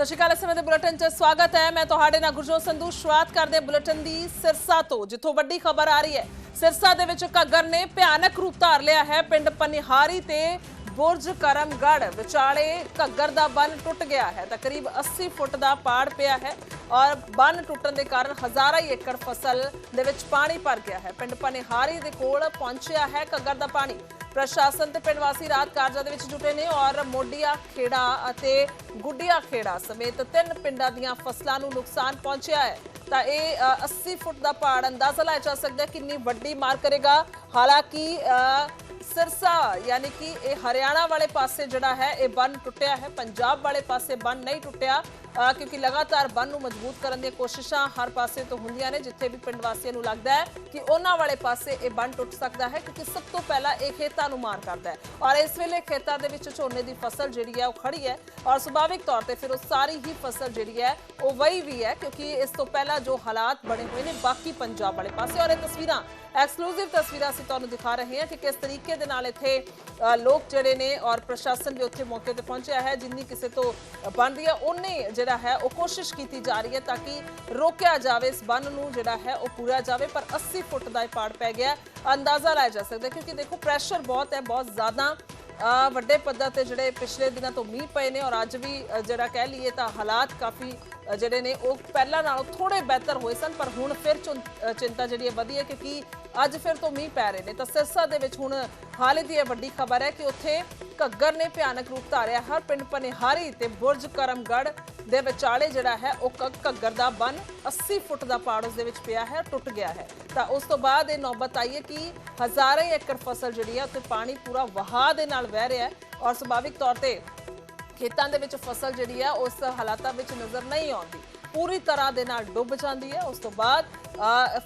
ਸਤਿ ਸ਼੍ਰੀ ਅਕਾਲ, ਇਸ ਸਮੇਂ ਦੇ ਬੁਲੇਟਿਨ 'ਚ ਸਵਾਗਤ ਹੈ। ਮੈਂ ਤੁਹਾਡੇ ਨਾਲ ਗੁਰਜੋਤ ਸੰਧੂ, ਸ਼ੁਰੂਆਤ ਕਰਦੇ ਬੁਲੇਟਿਨ ਦੀ ਸਿਰਸਾ ਤੋਂ, ਜਿੱਥੋਂ ਵੱਡੀ ਖਬਰ ਆ ਰਹੀ ਹੈ। ਸਿਰਸਾ ਦੇ ਵਿੱਚ ਘੱਗਰ ਨੇ ਭਿਆਨਕ ਰੂਪ ਧਾਰ ਲਿਆ ਹੈ ਪਿੰਡ ਪਨਿਹਾਰੀ ਤੇ ਬੁਰਜ ਕਰਮਗੜ ਵਿਚਾਲੇ ਘੱਗਰ ਦਾ ਬੰਨ ਟੁੱਟ ਗਿਆ ਹੈ ਤਕਰੀਬ 80 ਫੁੱਟ ਦਾ ਪਾੜ ਪਿਆ ਹੈ ਔਰ ਬੰਨ ਟੁੱਟਣ ਦੇ ਕਾਰਨ ਹਜ਼ਾਰਾਂ ਹੀ ਏਕੜ ਫਸਲ ਦੇ ਵਿੱਚ ਪਾਣੀ ਭਰ ਗਿਆ ਹੈ। ਪਿੰਡ ਪਨਿਹਾਰੀ ਦੇ ਕੋਲ ਪਹੁੰਚਿਆ ਹੈ ਘੱਗਰ ਦਾ ਪਾਣੀ। ਪ੍ਰਸ਼ਾਸਨ ਤੇ ਪਿੰਡ ਵਾਸੀ ਰਾਤ ਕਾਰਜਾਂ ਦੇ ਵਿੱਚ ਜੁਟੇ ਨੇ ਔਰ ਮੋਡੀਆ ਖੇੜਾ ਅਤੇ ਗੁੱਡੀਆ ਖੇੜਾ ਸਮੇਤ ਤਿੰਨ ਪਿੰਡਾਂ ਦੀਆਂ ਫਸਲਾਂ ਨੂੰ ਨੁਕਸਾਨ ਪਹੁੰਚਿਆ ਹੈ। ਤਾਂ ਇਹ ਅ, 80 ਫੁੱਟ ਦਾ ਪਹਾੜ ਅੰਦਾਜ਼ਾ ਲਾਇਆ ਜਾ ਸਕਦਾ ਕਿੰਨੀ ਵੱਡੀ ਮਾਰ ਕਰੇਗਾ। ਹਾਲਾਂਕਿ ਅ, ਸਿਰਸਾ ਯਾਨੀ ਕਿ ਇਹ ਹਰਿਆਣਾ ਵਾਲੇ ਪਾਸੇ ਜਿਹੜਾ ਹੈ ਇਹ ਬੰਨ ਟੁੱਟਿਆ ਹੈ। ਪੰਜਾਬ ਵਾਲੇ ਪਾਸੇ ਬੰਨ ਨਹੀਂ ਟੁੱਟਿਆ। ਕਿਉਂਕਿ ਲਗਾਤਾਰ ਬੰਨ ਨੂੰ ਮਜ਼ਬੂਤ ਕਰਨ ਦੀਆਂ ਕੋਸ਼ਿਸ਼ਾਂ ਹਰ ਪਾਸੇ ਤੋਂ ਹੁੰਦੀਆਂ ਨੇ, ਜਿੱਥੇ ਵੀ ਪਿੰਡ ਵਾਸੀਆਂ ਨੂੰ ਲੱਗਦਾ ਹੈ ਕਿ ਉਹਨਾਂ ਵਾਲੇ ਪਾਸੇ ਇਹ ਬੰਨ ਟੁੱਟ ਸਕਦਾ ਹੈ, ਕਿਉਂਕਿ ਸਭ ਤੋਂ ਪਹਿਲਾਂ ਇਹ ਖੇਤਾਂ ਨੂੰ ਮਾਰ ਕਰਦਾ ਹੈ। ਔਰ ਇਸ ਵੇਲੇ ਖੇਤਾਂ ਦੇ ਵਿੱਚ ਝੋਨੇ ਦੀ ਫਸਲ ਜਿਹੜੀ ਹੈ ਉਹ ਖੜੀ ਹੈ ਔਰ ਸੁਭਾਵਿਕ ਤੌਰ ਤੇ ਫਿਰ ਉਹ ਸਾਰੀ ਹੀ ਫਸਲ ਜਿਹੜੀ ਹੈ ਉਹ ਵਹੀ ਵੀ ਹੈ, ਕਿਉਂਕਿ ਇਸ ਤੋਂ ਪਹਿਲਾਂ ਜੋ ਹਾਲਾਤ ਬਣੇ ਹੋਏ ਨੇ ਬਾਕੀ ਪੰਜਾਬ ਵਾਲੇ ਪਾਸੇ। ਔਰ ਇਹ ਤਸਵੀਰਾਂ ਐਕਸਕਲੂਸਿਵ ਤਸਵੀਰਾਂ ਅਸੀਂ ਤੁਹਾਨੂੰ ਦਿਖਾ ਰਹੇ ਹਾਂ ਕਿ ਕਿਸ ਤਰੀਕੇ ਦੇ ਨਾਲ ਇੱਥੇ ਲੋਕ ਜਿਹੜੇ ਨੇ ਔਰ ਪ੍ਰਸ਼ਾਸਨ ਵੀ ਉੱਥੇ ਮੌਕੇ ਤੇ ਪਹੁੰਚਿਆ ਹੈ, ਜਿੰਨੀ ਕਿਸੇ ਤੋਂ ਬਣਦੀ ਹੈ ਉਹਨੇ ਜਿਹੜਾ ਹੈ, ਉਹ ਕੋਸ਼ਿਸ਼ ਕੀਤੀ ਜਾ ਰਹੀ ਹੈ ਤਾਂ ਕਿ ਰੋਕਿਆ ਜਾਵੇ ਇਸ ਬੰਨ ਨੂੰ, ਜਿਹੜਾ ਹੈ, ਉਹ ਪੂਰਾ ਜਾਵੇ, ਪਰ 80 ਫੁੱਟ ਦਾ ਇਹ ਪਾੜ ਪੈ ਗਿਆ ਅੰਦਾਜ਼ਾ ਲਾਇਆ ਜਾ ਸਕਦਾ ਕਿਉਂਕਿ ਦੇਖੋ ਪ੍ਰੈਸ਼ਰ ਬਹੁਤ ਹੈ, ਬਹੁਤ ਜ਼ਿਆਦਾ ਵੱਡੇ ਪੱਧਰ ਤੇ ਜਿਹੜੇ ਪਿਛਲੇ ਦਿਨਾਂ ਤੋਂ ਮੀਂਹ ਪਏ ਨੇ ਔਰ ਅੱਜ ਵੀ ਜਿਹੜਾ ਕਹਿ ਲਈਏ ਤਾਂ ਹਾਲਾਤ ਕਾਫੀ ਜਿਹੜੇ ਨੇ, ਉਹ ਪਹਿਲਾਂ ਨਾਲੋਂ ਥੋੜੇ ਬਿਹਤਰ ਹੋਏ ਸਨ, ਪਰ ਹੁਣ ਫਿਰ ਚੁੰ- ਚਿੰਤਾ ਜਿਹੜੀ ਹੈ ਵਧੀ ਹੈ ਕਿਉਂਕਿ ਅੱਜ ਫਿਰ ਤੋਂ ਮੀਂਹ ਪੈ ਰਹੇ ਨੇ। ਤਾਂ ਸਿਰਸਾ ਦੇ ਵਿੱਚ ਹੁਣ ਹਾਲੇ ਦੀ ਇਹ ਵੱਡੀ ਖਬਰ ਹੈ ਕਿ ਉੱਥੇ ਘੱਗਰ ਨੇ ਭਿਆਨਕ ਰੂਪ ਧਾਰਿਆ। ਹਰ ਪਿੰਡ ਪਨਿਹਾਰੀ ਤੇ ਬੁਰਜ ਕਰਮਗੜ ਦੇ ਵਿਚਾਲੇ ਜਿਹੜਾ ਹੈ, ਉਹ ਘ- ਘੱਗਰ ਦਾ ਬੰਨ 80 ਫੁੱਟ ਦਾ ਪਾੜ ਉਸ ਦੇ ਵਿੱਚ ਪਿਆ ਹੈ, ਟੁੱਟ ਗਿਆ ਹੈ। ਤਾਂ ਉਸ ਤੋਂ ਬਾਅਦ ਇਹ ਨੌਬਤ ਆਈ ਹੈ ਕਿ ਹਜ਼ਾਰਾਂ ਏਕੜ ਫਸਲ ਜਿਹੜੀ ਹੈ ਉੱਤੇ ਪਾਣੀ ਪੂਰਾ ਵਹਾਅ ਦੇ ਨਾਲ ਵਹਿ ਰਿਹਾ ਹੈ ਔਰ ਸੁਭਾਵਿਕ ਤੌਰ ਤੇ ਖੇਤਾਂ ਦੇ ਵਿੱਚ ਫਸਲ ਜਿਹੜੀ ਹੈ, ਉਸ ਹਾਲਾਤਾਂ ਵਿੱਚ ਨਜ਼ਰ ਨਹੀਂ ਆਉਂਦੀ। ਪੂਰੀ ਤਰ੍ਹਾਂ ਦੇ ਨਾਲ ਡੁੱਬ ਜਾਂਦੀ ਹੈ। ਉਸ ਤੋਂ ਬਾਅਦ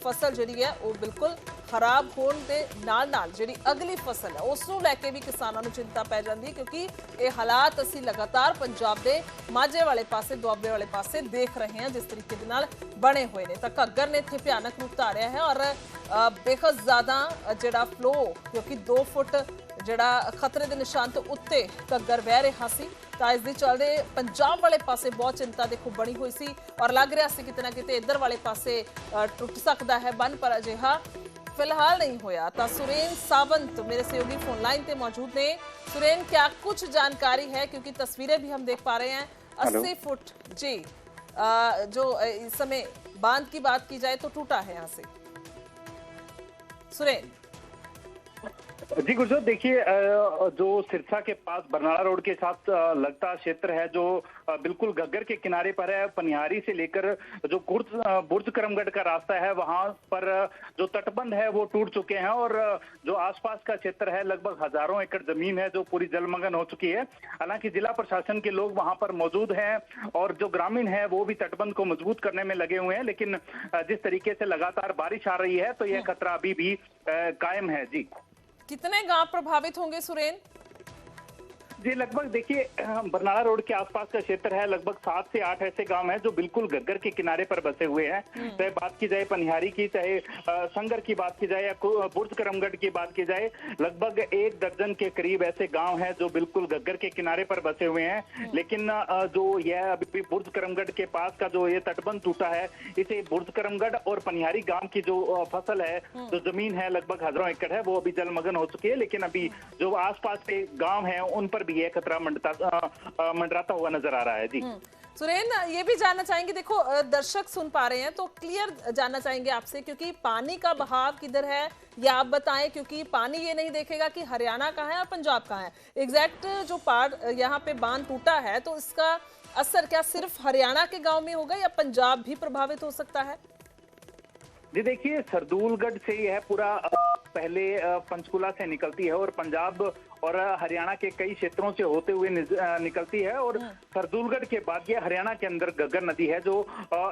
ਫਸਲ ਜਿਹੜੀ ਹੈ ਉਹ ਬਿਲਕੁਲ ਖਰਾਬ ਹੋਣ ਦੇ ਨਾਲ ਨਾਲ ਜਿਹੜੀ ਅਗਲੀ ਫਸਲ ਹੈ ਉਸ ਨੂੰ ਲੈ ਕੇ ਵੀ ਕਿਸਾਨਾਂ ਨੂੰ ਚਿੰਤਾ ਪੈ ਜਾਂਦੀ ਹੈ ਕਿਉਂਕਿ ਇਹ ਹਾਲਾਤ ਅਸੀਂ ਲਗਾਤਾਰ ਪੰਜਾਬ ਦੇ ਮਾਝੇ ਵਾਲੇ ਪਾਸੇ ਦੁਆਬੇ ਵਾਲੇ ਪਾਸੇ ਦੇਖ ਰਹੇ ਹਾਂ ਜਿਸ ਤਰੀਕੇ ਦੇ ਨਾਲ ਬਣੇ ਹੋਏ ਨੇ। ਤਾਂ ਘੱਗਰ ਨੇ ਇੱਥੇ ਭਿਆਨਕ ਰੂਪ ਧਾਰਿਆ ਹੈ ਔਰ ਅ, ਬੇਖਤ ਜ਼ਿਆਦਾ ਜਿਹੜਾ ਫਲੋ ਕਿਉਂਕਿ 2 ਫੁੱਟ ਜਿਹੜਾ ਖਤਰੇ ਦੇ ਨਿਸ਼ਾਨ ਤੋਂ ਉੱਤੇ ਘੱਗਰ ਵਹਿ ਰਿਹਾ ਸੀ ਤਾਂ ਇਸ ਦੇ ਚੱਲਦੇ ਪੰਜਾਬ ਵਾਲੇ ਪਾਸੇ ਬਹੁਤ ਚਿੰਤਾ ਦੇਖੋ ਬਣੀ ਹੋਈ ਸੀ ਔਰ ਲੱਗ ਰਿਹਾ ਸੀ ਕਿਤੇ ਨਾ ਕਿਤੇ ਇੱਧਰ ਵਾਲੇ ਪਾਸੇ ਅ, ਟੁੱਟ ਸਕਦਾ ਹੈ ਬੰਨ ਪਰ ਅਜਿਹਾ ਫਿਲਹਾਲ नहीं होया ਤਾਂ सुरेन सावंत मेरे सहयोगी फोन लाइन पे मौजूद ने सुरेन क्या कुछ जानकारी है क्योंकि तस्वीरें भी हम देख पा रहे हैं हेलो। 80 फुट जी अ, जो अ, इस समय बांध की बात की जाए तो टूटा है यहाँ से सुरेन जी गुरजोत देखिए जो सिरसा के पास बरनाला रोड के साथ लगता क्षेत्र है जो बिल्कुल घग्गर के किनारे पर है पनिहारी से लेकर जो गुर्ज अ, बुर्ज करमगढ़ का रास्ता है वहाँ पर जो तटबंध है वो टूट चुके हैं और जो आसपास का क्षेत्र है लगभग हज़ारों एकड़ ज़मीन है जो पूरी जलमग्न हो चुकी है। हालाँकि जिला प्रशासन के लोग वहाँ पर मौजूद हैं और जो ग्रामीण है वो भी तटबंध को मज़बूत करने में लगे हुए हैं लेकिन जिस तरीके से लगातार बारिश आ रही है तो यह खतरा अभी भी कायम है। जी। कितने गांव प्रभावित होंगे सुरेन जी लगभग देखिए बरनाला रोड के आसपास का क्षेत्र है लगभग सात से आठ ऐसे गाँव हैं जो बिल्कुल घग्गर के किनारे पर बसे हुए हैं। चाहे बात की जाए पनिहारी की चाहे संगर की बात की जाए या बुर्ज करमगढ़ की बात की जाए लगभग एक दर्जन के करीब ऐसे गाँव हैं जो बिल्कुल घग्गर के किनारे पर बसे हुए हैं। लेकिन जो यह अभी बुर्ज करमगढ़ के पास का जो ये तटबंध टूटा है इसे बुर्ज करमगढ़ और पनिहारी गाँव की जो फ़सल है जो ज़मीन है लगभग हज़ारों एकड़ है वो अभी जलमग्न हो चुकी है। लेकिन अभी जो आसपास के गाँव है उन पर भी यह खतरा मंडराता हुआ नज़र आ रहा है, जी। सुरेन, ये भी जानना चाहेंगे, देखो दर्शक सुन पा रहे हैं तो क्लियर जानना चाहेंगे आपसे, क्योंकि पानी का बहाव किधर है, ये आप बताएँ, क्योंकि पानी ये नहीं देखेगा कि हरियाणा का है और पंजाब कहाँ है। एग्जैक्ट जो पार यहाँ पे बाँध टूटा है तो इसका असर क्या सिर्फ़ हरियाणा के गाँव में होगा या पंजाब भी प्रभावित हो सकता है? जी देखिए सरदूलगढ़ से यह पूरा पहले पंचकुला से निकलती है और पंजाब और हरियाणा के कई क्षेत्रों से होते हुए निकलती है और सरदूलगढ़ के बाद ये हरियाणा के अंदर गग्गर नदी है जो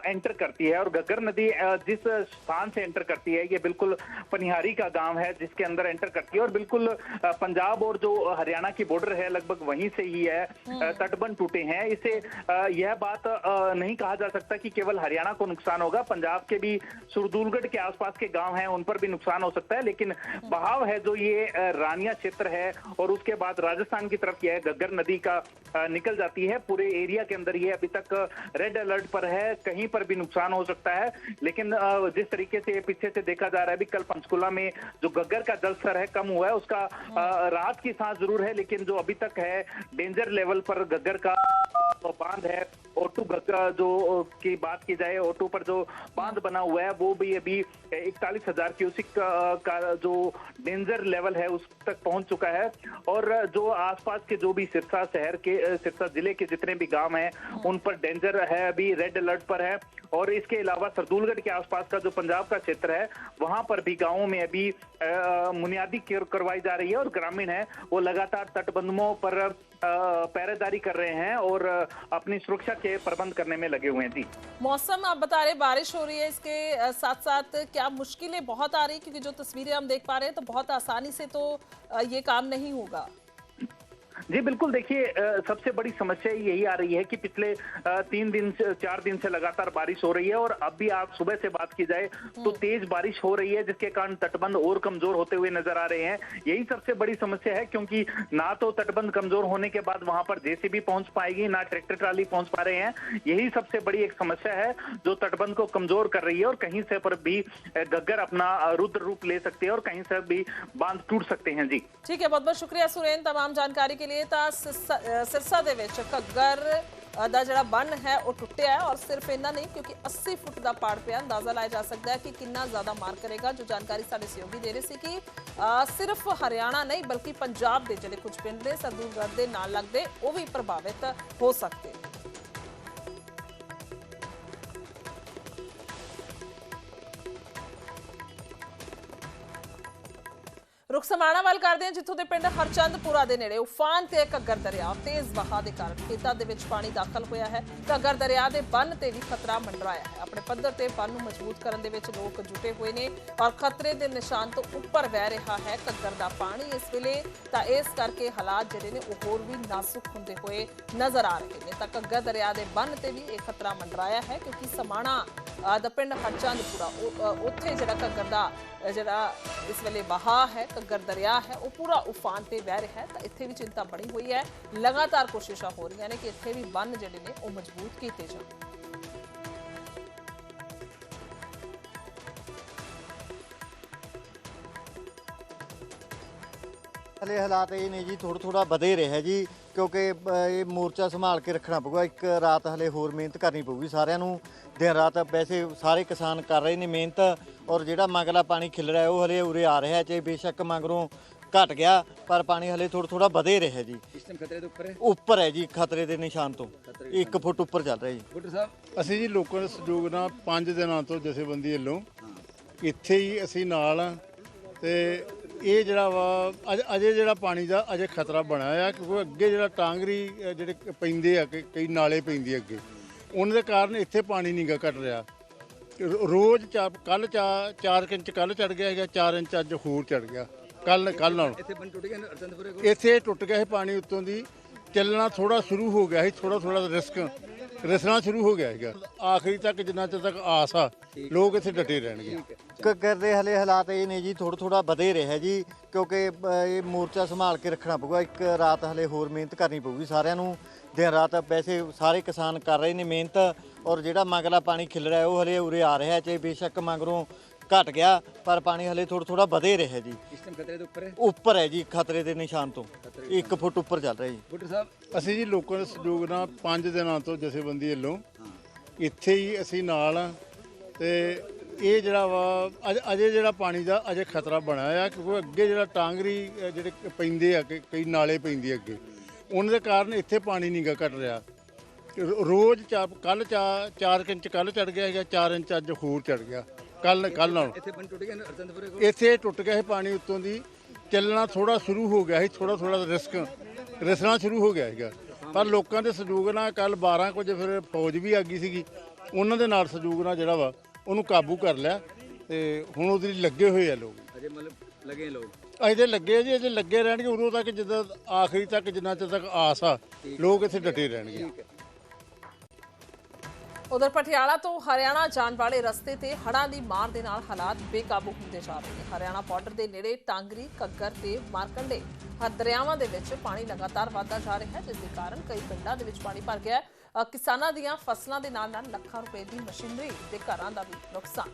एंटर करती है और गग्गर नदी जिस स्थान से एंटर करती है ये बिल्कुल पनिहारी का गाँव है जिसके अंदर एंटर करती है और बिल्कुल पंजाब और जो हरियाणा की बॉर्डर है लगभग वहीं से ही है तटबंध टूटे हैं। इसे यह बात नहीं कहा जा सकता कि केवल हरियाणा को नुकसान होगा पंजाब के भी सुरदूल सरदुलगढ़ के आसपास के गाँव हैं, उन पर भी नुकसान हो सकता है, लेकिन बहाव है जो ये रानिया क्षेत्र है और उसके बाद राजस्थान की तरफ़ यह गग्गर नदी का निकल जाती है। पूरे एरिया के अंदर ये अभी तक रेड अलर्ट पर है, कहीं पर भी नुकसान हो सकता है, लेकिन जिस तरीके से पीछे से देखा जा रहा है, अभी कल पंचकुला में जो गग्गर का जल स्तर है, कम हुआ है, उसका रात की सांस ज़रूर है, लेकिन जो अभी तक है, डेंजर लेवल पर गग्गर का बाँध है गग्गा जो की बात की जाए ओटू पर जो बाँध बना हुआ है वो भी अभी इकतालीस हज़ार क्यूसिक का, जो डेंजर लेवल है उस तक पहुँच चुका है। और जो आसपास के जो भी सिरसा शहर के सिरसा ज़िले के जितने भी गाँव हैं उन पर डेंजर है अभी रेड अलर्ट पर है। और इसके अलावा सरदुलगढ़ के आसपास का जो पंजाब का क्षेत्र है वहाँ पर भी गाँवों में अभी बुनियादी करवाई जा रही है और ग्रामीण है वो लगातार तटबंधों पर पहरेदारी कर रहे हैं और अपनी सुरक्षा के प्रबंध करने में लगे हुए हैं। जी। मौसम, आप बता रहे बारिश हो रही है। इसके साथ साथ क्या मुश्किलें बहुत आ रही क्योंकि जो तस्वीरें हम देख पा रहे हैं तो बहुत आसानी से तो ये काम नहीं होगा। जी बिल्कुल देखिए सबसे बड़ी समस्या यही आ रही है कि पिछले तीन दिन से चार दिन से लगातार बारिश हो रही है और अब भी आप सुबह से बात की जाए तो हम्म। तेज बारिश हो रही है जिसके कारण तटबंध और कमज़ोर होते हुए नज़र आ रहे हैं। यही सबसे बड़ी समस्या है क्योंकि ना तो तटबंध कमज़ोर होने के बाद वहाँ पर जेसीबी पहुँच पाएगी ना ट्रैक्टर ट्राली पहुँच पा रहे हैं। यही सबसे बड़ी एक समस्या है जो तटबंध को कमज़ोर कर रही है और कहीं से पर भी गग्गर अपना रुद्र रूप ले सकते हैं और कहीं से भी बाँध टूट सकते हैं। जी। ठीक है बहुत बहुत शुक्रिया सुरेन तमाम जानकारी के लिए। ਲਈ ਤਾਂ ਸਿਰਸਾ ਸਿਰਸਾ ਦੇ ਵਿੱਚ ਘੱਗਰ ਦਾ ਜਿਹੜਾ ਬੰਨ ਹੈ, ਉਹ ਟੁੱਟਿਆ ਹੈ ਔਰ ਸਿਰਫ ਇੰਨਾ ਨਹੀਂ, ਕਿਉਂਕਿ 80 ਫੁੱਟ ਦਾ ਪਾੜ ਪਿਆ। ਅੰਦਾਜ਼ਾ ਲਾਇਆ ਜਾ ਸਕਦਾ ਹੈ ਕਿ ਕਿੰਨਾ ਜ਼ਿਆਦਾ ਮਾਰ ਕਰੇਗਾ, ਜੋ ਜਾਣਕਾਰੀ ਸਾਡੇ ਸਹਿਯੋਗੀ ਦੇ ਰਹੇ ਸੀ ਕਿ ਸਿਰਫ ਹਰਿਆਣਾ ਨਹੀਂ, ਬਲਕਿ ਪੰਜਾਬ ਦੇ ਜਿਹੜੇ ਕੁਝ ਪਿੰਡ ਨੇ ਸਰਦੂਲਗੜ੍ਹ ਦੇ ਨਾਲ ਲੱਗਦੇ, ਉਹ ਵੀ ਪ੍ਰਭਾਵਿਤ ਹੋ ਸਕਦੇ ਰੁਖ ਸਮਾਣਾ ਵੱਲ ਕਰਦੇ ਹਾਂ, ਜਿੱਥੋਂ ਦੇ ਪਿੰਡ ਹਰਚੰਦਪੁਰਾ ਦੇ ਨੇੜੇ ਉਫਾਨ ਤੇ ਘੱਗਰ ਦਰਿਆ ਤੇਜ਼ ਵਹਾਅ ਦੇ ਕਾਰਨ ਖੇਤਾਂ ਦੇ ਵਿੱਚ ਪਾਣੀ ਦਾਖਲ ਹੋਇਆ ਹੈ। ਘੱਗਰ ਦਰਿਆ ਦੇ ਬੰਨ ਤੇ ਵੀ ਖਤਰਾ ਮੰਡਰਾਇਆ ਹੈ। ਆਪਣੇ ਪੱਧਰ ਤੇ ਬੰਨ ਨੂੰ ਮਜ਼ਬੂਤ ਕਰਨ ਦੇ ਵਿੱਚ ਲੋਕ ਜੁਟੇ ਹੋਏ ਨੇ ਔਰ ਖਤਰੇ ਦੇ ਨਿਸ਼ਾਨ ਤੋਂ ਉੱਪਰ ਵਹਿ ਰਿਹਾ ਹੈ ਘੱਗਰ ਦਾ ਪਾਣੀ। ਇਸ ਵੇਲੇ ਤਾਂ ਇਸ ਕਰਕੇ ਹਾਲਾਤ ਜਿਹੜੇ ਨੇ, ਉਹ ਹੋਰ ਵੀ ਨਾਜ਼ੁਕ ਹੁੰਦੇ ਹੋਏ ਨਜ਼ਰ ਆ ਰਹੇ ਨੇ। ਤਾਂ ਘੱਗਰ ਦਰਿਆ ਦੇ ਬੰਨ ਤੇ ਵੀ ਇਹ ਖਤਰਾ ਮੰਡਰਾਇਆ ਹੈ ਕਿਉਂਕਿ ਸਮਾਣਾ ਦਾ ਪਿੰਡ ਹਰਚੰਦਪੁਰਾ ਉਹ, ਅ, ਉੱਥੇ ਜਿਹੜਾ ਘੱਗਰ ਦਾ ਜਿਹੜਾ ਇਸ ਵੇਲੇ ਬਹਾ ਹੈ ਘੱਗਰ ਦਰਿਆ ਹੈ ਉਹ ਪੂਰਾ ਉਫਾਨ ਤੇ ਵਹਿ ਰਿਹਾ ਹੈ ਤਾਂ ਇੱਥੇ ਵੀ ਚਿੰਤਾ ਬਣੀ ਹੋਈ ਹੈ। ਲਗਾਤਾਰ ਕੋਸ਼ਿਸ਼ਾਂ ਹੋ ਰਹੀਆਂ ਨੇ ਕਿ ਇੱਥੇ ਵੀ ਬੰਨ ਜਿਹੜੇ ਨੇ ਉਹ ਮਜ਼ਬੂਤ ਕੀਤੇ ਜਾਣ। ਹਲੇ ਹਾਲਾਤ ਇਹ ਨੇ ਜੀ ਥੋੜਾ ਥੋੜਾ ਵਧੇ ਰਿਹਾ ਜੀ ਕਿਉਂਕਿ ਇਹ ਮੋਰਚਾ ਸੰਭਾਲ ਕੇ ਰੱਖਣਾ ਪਊਗਾ। ਇੱਕ ਰਾਤ ਹਲੇ ਹੋਰ ਮਿਹਨਤ ਕਰਨੀ ਪਊਗੀ ਸਾਰਿਆਂ ਨੂੰ। ਦਿਨ ਰਾਤ ਵੈਸੇ ਸਾਰੇ ਕਿਸਾਨ ਕਰ ਰਹੇ ਨੇ ਮਿਹਨਤ ਔਰ ਜਿਹੜਾ ਮਗਲਾ ਪਾਣੀ ਖਿਲ ਰਿਹਾ ਉਹ ਹਲੇ ਉਰੇ ਆ ਰਿਹਾ ਚਾਹੇ ਬੇਸ਼ੱਕ ਮਗਰੋਂ ਘਟ ਗਿਆ ਪਰ ਪਾਣੀ ਹਲੇ ਥੋੜਾ ਥੋੜਾ ਵਧੇ ਰਿਹਾ ਜੀ। ਇਸ ਟਾਈਮ ਖਤਰੇ ਦੇ ਉੱਪਰ ਹੈ? ਉੱਪਰ ਹੈ ਜੀ ਖਤਰੇ ਦੇ ਨਿਸ਼ਾਨ ਤੋਂ। 1 ਫੁੱਟ ਉੱਪਰ ਚੱਲ ਰਿਹਾ ਜੀ। ਬੁੱਟਰ ਸਾਹਿਬ? ਅਸੀਂ ਜੀ ਲੋਕਾਂ ਦੇ ਸਹਿਯੋਗ ਨਾਲ 5 ਦਿਨਾਂ ਤੋਂ ਜਥੇਬੰਦੀ ਵੱਲੋਂ ਇੱਥੇ ਹੀ ਅਸੀਂ ਨਾਲ ਆ ਤੇ ਇਹ ਜਿਹੜਾ ਵਾ ਅਜ- ਅਜੇ ਜਿਹੜਾ ਪਾਣੀ ਦਾ ਅਜੇ ਖਤਰਾ ਬਣਿਆ ਆ ਕਿਉਂਕਿ ਅੱਗੇ ਜਿਹੜਾ ਟਾਂਗਰੀ ਅ, ਜਿਹੜੇ ਕ- ਪੈਂਦੇ ਆ ਕਿ ਕਈ ਨਾਲੇ ਪੈਂਦੇ ਅੱਗੇ। ਉਹਨਾਂ ਦੇ ਕਾਰਨ ਇੱਥੇ ਪਾਣੀ ਨਹੀਂਗਾ ਘਟ ਰਿਹਾ। ਰੋਜ਼ ਕੱਲ 4 ਇੰਚ ਕੱਲ ਚੜ ਗਿਆ ਹੈਗਾ 4 ਇੰਚ ਅੱਜ ਹੋਰ ਚੜ ਗਿਆ। ਕੱਲ ਕੱਲ ਨਾਲ। ਇੱਥੇ ਬੰਨ ਟੁੱਟ ਗਿਆ ਅਰਜਨਪੁਰੇ ਕੋਲ? ਇੱਥੇ ਟੁੱਟ ਗਿਆ ਸੀ ਪਾਣੀ ਉੱਤੋਂ ਦੀ। ਚੱਲਣਾ ਥੋੜਾ ਸ਼ੁਰੂ ਹੋ ਗਿਆ ਸੀ ਥੋੜਾ ਥੋੜਾ ਰਿਸਕ। ਰਿਸਣਾ ਸ਼ੁਰੂ ਹੋ ਗਿਆ ਹੈਗਾ ਆਖਰੀ ਤੱਕ ਜਿੰਨਾ ਚਿਰ ਤੱਕ ਆਸ ਆ ਲੋਕ ਇੱਥੇ ਡਟੇ ਰਹਿਣਗੇ। ਘੱਗਰ ਦੇ ਹਲੇ ਹਾਲਾਤ ਇਹ ਨੇ ਜੀ ਥੋੜਾ ਥੋੜਾ ਵਧੇ ਰਿਹਾ ਜੀ ਕਿਉਂਕਿ ਇਹ ਮੋਰਚਾ ਸੰਭਾਲ ਕੇ ਰੱਖਣਾ ਪਊਗਾ। ਇੱਕ ਰਾਤ ਹਲੇ ਹੋਰ ਮਿਹਨਤ ਕਰਨੀ ਪਊਗੀ ਸਾਰਿਆਂ ਨੂੰ। ਦਿਨ ਰਾਤ ਵੈਸੇ ਸਾਰੇ ਕਿਸਾਨ ਕਰ ਰਹੇ ਨੇ ਮਿਹਨਤ ਔਰ ਜਿਹੜਾ ਮਗਲਾ ਪਾਣੀ ਖਿਲ ਰਿਹਾ ਉਹ ਹਲੇ ਉਰੇ ਆ ਰਿਹਾ ਚਾਹੇ ਬੇਸ਼ੱਕ ਮਗਰੋਂ ਘਟ ਗਿਆ ਪਰ ਪਾਣੀ ਹਲੇ ਥੋੜਾ ਥੋੜਾ ਵਧੇ ਰਿਹਾ ਜੀ। ਇਸ ਟਾਈਮ ਖਤਰੇ ਦੇ ਉੱਪਰ ਹੈ? ਉੱਪਰ ਹੈ ਜੀ ਖਤਰੇ ਦੇ ਨਿਸ਼ਾਨ ਤੋਂ। 1 ਫੁੱਟ ਉੱਪਰ ਚੱਲ ਰਿਹਾ ਜੀ। ਬੁੱਟਰ ਸਾਹਿਬ ਅਸੀਂ ਜੀ ਲੋਕਾਂ ਦੇ ਸਹਿਯੋਗ ਨਾਲ 5 ਦਿਨਾਂ ਤੋਂ ਜਥੇਬੰਦੀ ਵੱਲੋਂ ਇੱਥੇ ਹੀ ਅਸੀਂ ਨਾਲ ਆ ਤੇ ਇਹ ਜਿਹੜਾ ਵਾ ਅਜ- ਅਜੇ ਜਿਹੜਾ ਪਾਣੀ ਦਾ ਅਜੇ ਖਤਰਾ ਬਣਿਆ ਆ ਕਿਉਂਕਿ ਅੱਗੇ ਜਿਹੜਾ ਟਾਂਗਰੀ ਅ, ਜਿਹੜੇ ਪੈਂਦੇ ਆ ਕਿ ਕਈ ਨਾਲੇ ਪੈਂਦੇ ਅੱਗੇ। ਉਹਨਾਂ ਦੇ ਕਾਰਨ ਇੱਥੇ ਪਾਣੀ ਨਹੀਂਗਾ ਘਟ ਰਿਹਾ। ਰੋਜ਼ ਕੱਲ 4 ਇੰਚ ਕੱਲ ਚੜ ਗਿਆ ਹੈਗਾ 4 ਇੰਚ ਅੱਜ ਹੋਰ ਚੜ ਗਿਆ। ਕੱਲ ਕੱਲ ਨਾਲ। ਇੱਥੇ ਬੰਨ ਟੁੱਟ ਗਿਆ ਨਾ ਅਰਜਨਪੁਰੇ ਕੋਲ? ਇੱਥੇ ਟੁੱਟ ਗਿਆ ਸੀ ਪਾਣੀ ਉੱਤੋਂ ਦੀ। ਚੱਲਣਾ ਥੋੜਾ ਸ਼ੁਰੂ ਹੋ ਗਿਆ ਸੀ ਥੋੜਾ ਥੋੜਾ ਰਿਸਕ ਰਿਸਣਾ ਸ਼ੁਰੂ ਹੋ ਗਿਆ ਹੈਗਾ ਪਰ ਲੋਕਾਂ ਦੇ ਸਹਿਯੋਗ ਨਾਲ ਕੱਲ 12 ਕੁ ਵਜੇ ਫਿਰ ਫੌਜ ਵੀ ਆ ਗਈ ਸੀਗੀ। ਉਹਨਾਂ ਦੇ ਨਾਲ ਸਹਿਯੋਗ ਨਾਲ ਜਿਹੜਾ ਵਾ ਉਹਨੂੰ ਕਾਬੂ ਕਰ ਲਿਆ। ਤੇ ਹੁਣ ਉਹਦੇ ਲਈ ਲੱਗੇ ਹੋਏ ਆ ਲੋਕ। ਅਜੇ ਮਤਲਬ ਲਗੇ ਲੋਕ। ਅਜੇ ਤੇ ਲੱਗੇ ਆ ਜੀ ਅਜੇ ਲੱਗੇ ਰਹਿਣਗੇ ਉਦੋਂ ਤੱਕ ਜਿੱਦਾਂ ਆਖਰੀ ਤੱਕ ਜਿੰਨਾ ਚਿਰ ਤੱਕ ਆਸ ਆ ਲੋਕ ਇੱਥੇ ਡਟੇ ਰਹਿਣਗੇ। ਉਧਰ ਪਟਿਆਲਾ ਤੋਂ ਹਰਿਆਣਾ ਜਾਣ ਵਾਲੇ ਰਸਤੇ ਤੇ ਹੜ੍ਹਾਂ ਦੀ ਮਾਰ ਦੇ ਨਾਲ ਹਾਲਾਤ ਬੇਕਾਬੂ ਹੁੰਦੇ ਜਾ ਰਹੇ ਨੇ। ਹਰਿਆਣਾ ਬਾਰਡਰ ਦੇ ਨੇੜੇ ਟਾਂਗਰੀ ਕੱਗਰ ਤੇ ਮਾਰਕੰਡੇ ਹਰ ਦਰਿਆਵਾਂ ਦੇ ਵਿੱਚ ਪਾਣੀ ਲਗਾਤਾਰ ਵਧਦਾ ਜਾ ਰਿਹਾ ਹੈ ਜਿਸ ਦੇ ਕਾਰਨ ਕਈ ਪਿੰਡਾਂ ਦੇ ਵਿੱਚ ਪਾਣੀ ਭਰ ਗਿਆ ਹੈ। ਕਿਸਾਨਾਂ ਦੀਆਂ ਫਸਲਾਂ ਦੇ ਨਾਲ ਨਾਲ ਲੱਖਾਂ ਰੁਪਏ ਦੀ ਮਸ਼ੀਨਰੀ ਤੇ ਘਰਾਂ ਦਾ ਵੀ ਨੁਕਸਾਨ।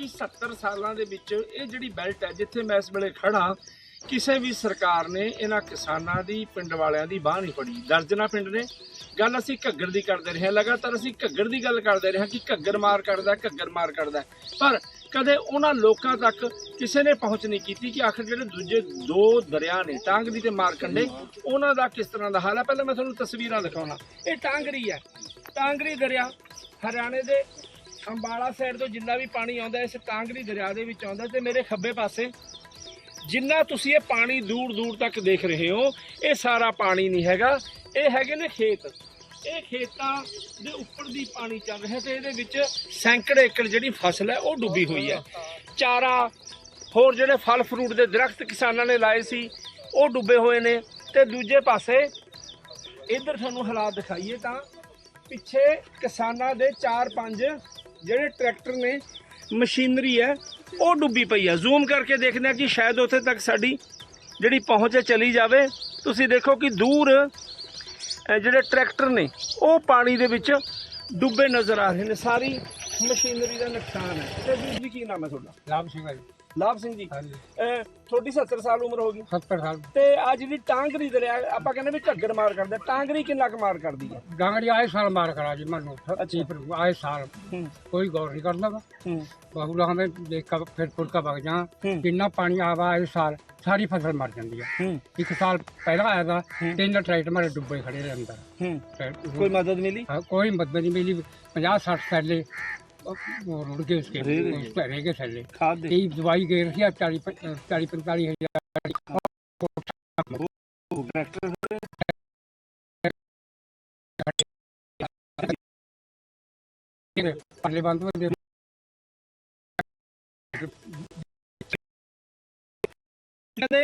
ਕਿ 70 ਸਾਲਾਂ ਦੇ ਵਿੱਚ ਇਹ ਜਿਹੜੀ ਬੈਲਟ ਹੈ, ਜਿੱਥੇ ਮੈਂ ਇਸ ਵੇਲੇ ਖੜਾ ਕਿਸੇ ਵੀ ਸਰਕਾਰ ਨੇ ਇਹਨਾਂ ਕਿਸਾਨਾਂ ਦੀ, ਪਿੰਡ ਵਾਲਿਆਂ ਦੀ ਬਾਹ ਨਹੀਂ ਫੜੀ। ਦਰਜਨਾ ਪਿੰਡ ਨੇ। ਗੱਲ ਅਸੀਂ ਘੱਗਰ ਦੀ ਕਰਦੇ ਰਹੇ ਹਾਂ। ਲਗਾਤਾਰ ਅਸੀਂ ਘੱਗਰ ਦੀ ਗੱਲ ਕਰਦੇ ਰਹੇ ਹਾਂ ਕਿ ਘੱਗਰ ਮਾਰ ਕਰਦਾ, ਘੱਗਰ ਮਾਰ ਕਰਦਾ। ਪਰ ਕਦੇ ਉਹਨਾਂ ਲੋਕਾਂ ਤੱਕ ਕਿਸੇ ਨੇ ਪਹੁੰਚ ਨਹੀਂ ਕੀਤੀ ਕਿ ਆਖਰ ਜਿਹੜੇ ਦੂਜੇ ਦੋ ਦਰਿਆ ਨੇ ਟਾਂਗਰੀ ਤੇ ਮਾਰਕੰਡੇ ਉਹਨਾਂ ਦਾ ਕਿਸ ਤਰ੍ਹਾਂ ਦਾ ਹਾਲ ਹੈ? ਪਹਿਲਾਂ ਮੈਂ ਤੁਹਾਨੂੰ ਤਸਵੀਰਾਂ ਦਿਖਾਉਣਾ। ਇਹ ਟਾਂਗਰੀ ਹੈ। ਟਾਂਗਰੀ ਦਰਿਆ, ਹਰਿਆਣੇ ਦੇ ਅੰਬਾਲਾ ਸਾਈਡ ਤੋਂ ਜਿੰਨਾ ਵੀ ਪਾਣੀ ਆਉਂਦਾ ਇਸ ਟਾਂਗਰੀ ਦਰਿਆ ਦੇ ਵਿੱਚ ਆਉਂਦਾ ਤੇ ਮੇਰੇ ਖੱਬੇ ਪਾਸੇ, ਜਿੰਨਾ ਤੁਸੀਂ ਇਹ ਪਾਣੀ ਦੂਰ ਦੂਰ ਤੱਕ ਦੇਖ ਰਹੇ ਹੋ, ਇਹ ਸਾਰਾ ਪਾਣੀ ਨਹੀਂ ਹੈਗਾ। ਇਹ ਹੈਗੇ ਨੇ ਖੇਤ। ਇਹ ਖੇਤਾਂ ਦੇ ਉੱਪਰ ਦੀ ਪਾਣੀ ਚੱਲ ਰਿਹਾ ਤੇ ਇਹਦੇ ਵਿੱਚ ਸੈਂਕੜੇ ਏਕੜ ਜਿਹੜੀ ਫਸਲ ਹੈ, ਉਹ ਡੁੱਬੀ ਹੋਈ ਹੈ। ਚਾਰਾ, ਹੋਰ ਜਿਹੜੇ ਫਲ ਫਰੂਟ ਦੇ ਦਰਖਤ ਕਿਸਾਨਾਂ ਨੇ ਲਾਏ ਸੀ, ਉਹ ਡੁੱਬੇ ਹੋਏ ਨੇ। ਤੇ ਦੂਜੇ ਪਾਸੇ, ਇੱਧਰ ਤੁਹਾਨੂੰ ਹਾਲਾਤ ਦਿਖਾਈਏ ਤਾਂ, ਪਿੱਛੇ ਕਿਸਾਨਾਂ ਦੇ 4-5 ਜਿਹੜੇ ਟਰੈਕਟਰ ਨੇ, ਮਸ਼ੀਨਰੀ ਹੈ, ਉਹ ਡੁੱਬੀ ਪਈ ਹੈ। ਜ਼ੂਮ ਕਰਕੇ ਦੇਖਦੇ ਹਾਂ ਕਿ ਸ਼ਾਇਦ ਉੱਥੇ ਤੱਕ ਸਾਡੀ ਜਿਹੜੀ ਪਹੁੰਚ ਹੈ ਚਲੀ ਜਾਵੇ। ਤੁਸੀਂ ਦੇਖੋ ਕਿ ਦੂਰ ਜਿਹੜੇ ਟਰੈਕਟਰ ਨੇ, ਉਹ ਪਾਣੀ ਦੇ ਵਿੱਚ ਡੁੱਬੇ ਨਜ਼ਰ ਆ ਰਹੇ ਨੇ। ਸਾਰੀ ਮਸ਼ੀਨਰੀ ਦਾ ਨੁਕਸਾਨ ਹੈ। ਤੇ ਜੀ ਕੀ ਨਾਮ ਹੈ ਤੁਹਾਡਾ? ਲਾਭ ਸਿੰਘ ਜੀ। ਲਾਭ ਸਿੰਘ ਜੀ। ਹਾਂਜੀ। ਅਹ, ਤੁਹਾਡੀ 70 ਸਾਲ ਉਮਰ ਹੋ ਗਈ। 70 ਸਾਲ। ਤੇ ਆ ਜਿਹੜੀ ਟਾਂਗਰੀ ਦਰਿਆ ਆਪਾਂ ਕਹਿੰਦੇ ਵੀ ਘੱਗਰ ਮਾਰ ਕਰਦਾ। ਟਾਂਗਰੀ ਕਿੰਨਾ ਕੁ ਮਾਰ ਕਰਦੀ ਹੈ? ਡਾਂਗੜੀ ਆਏ ਸਾਲ ਮਾਰ ਕਰਾ ਜੀ ਮੈਨੂੰ। ਅੱਛਾ। ਪਰ ਆਏ ਸਾਲ। ਕੋਈ ਗੌਰ ਨਹੀਂ ਕਰਦਾ ਹੂੰ। ਬਾਹੂ ਲਾਂ ਦੇ ਦੇਖ ਕੇ ਫਿਰ ਫੁਲਕਾ ਵਗ ਜਾ। ਹੂੰ। ਕਿੰਨਾ ਪਾਣੀ ਆਵਾ ਆਏ ਸਾਲ ਸਾਰੀ ਫਸਲ ਮਰ ਜਾਂਦੀ ਆ। ਹੂੰ। ਇੱਕ ਸਾਲ ਪਹਿਲਾਂ ਆਇਆ ਦਾ ਤਿੰਨ ਟਰੈਕਟਰ ਮਾਰੇ ਡੁੱਬੇ ਖੜੇ ਰਹੇ ਅੰਦਰ। ਹੂੰ। ਕੋਈ ਮਦਦ ਮਿਲੀ? ਕੋਈ ਮਦਦ ਨਹੀਂ ਮਿਲੀ। 50 60 ਸੈਲੇ वो रुड़ गए उसके रह गए। उसके रह गए थैले खाद दे यही दवाई गई रखी है चालीस चालीस पैंतालीस हजार ट्रैक्टर पहले बंद में दे- ਕਹਿੰਦੇ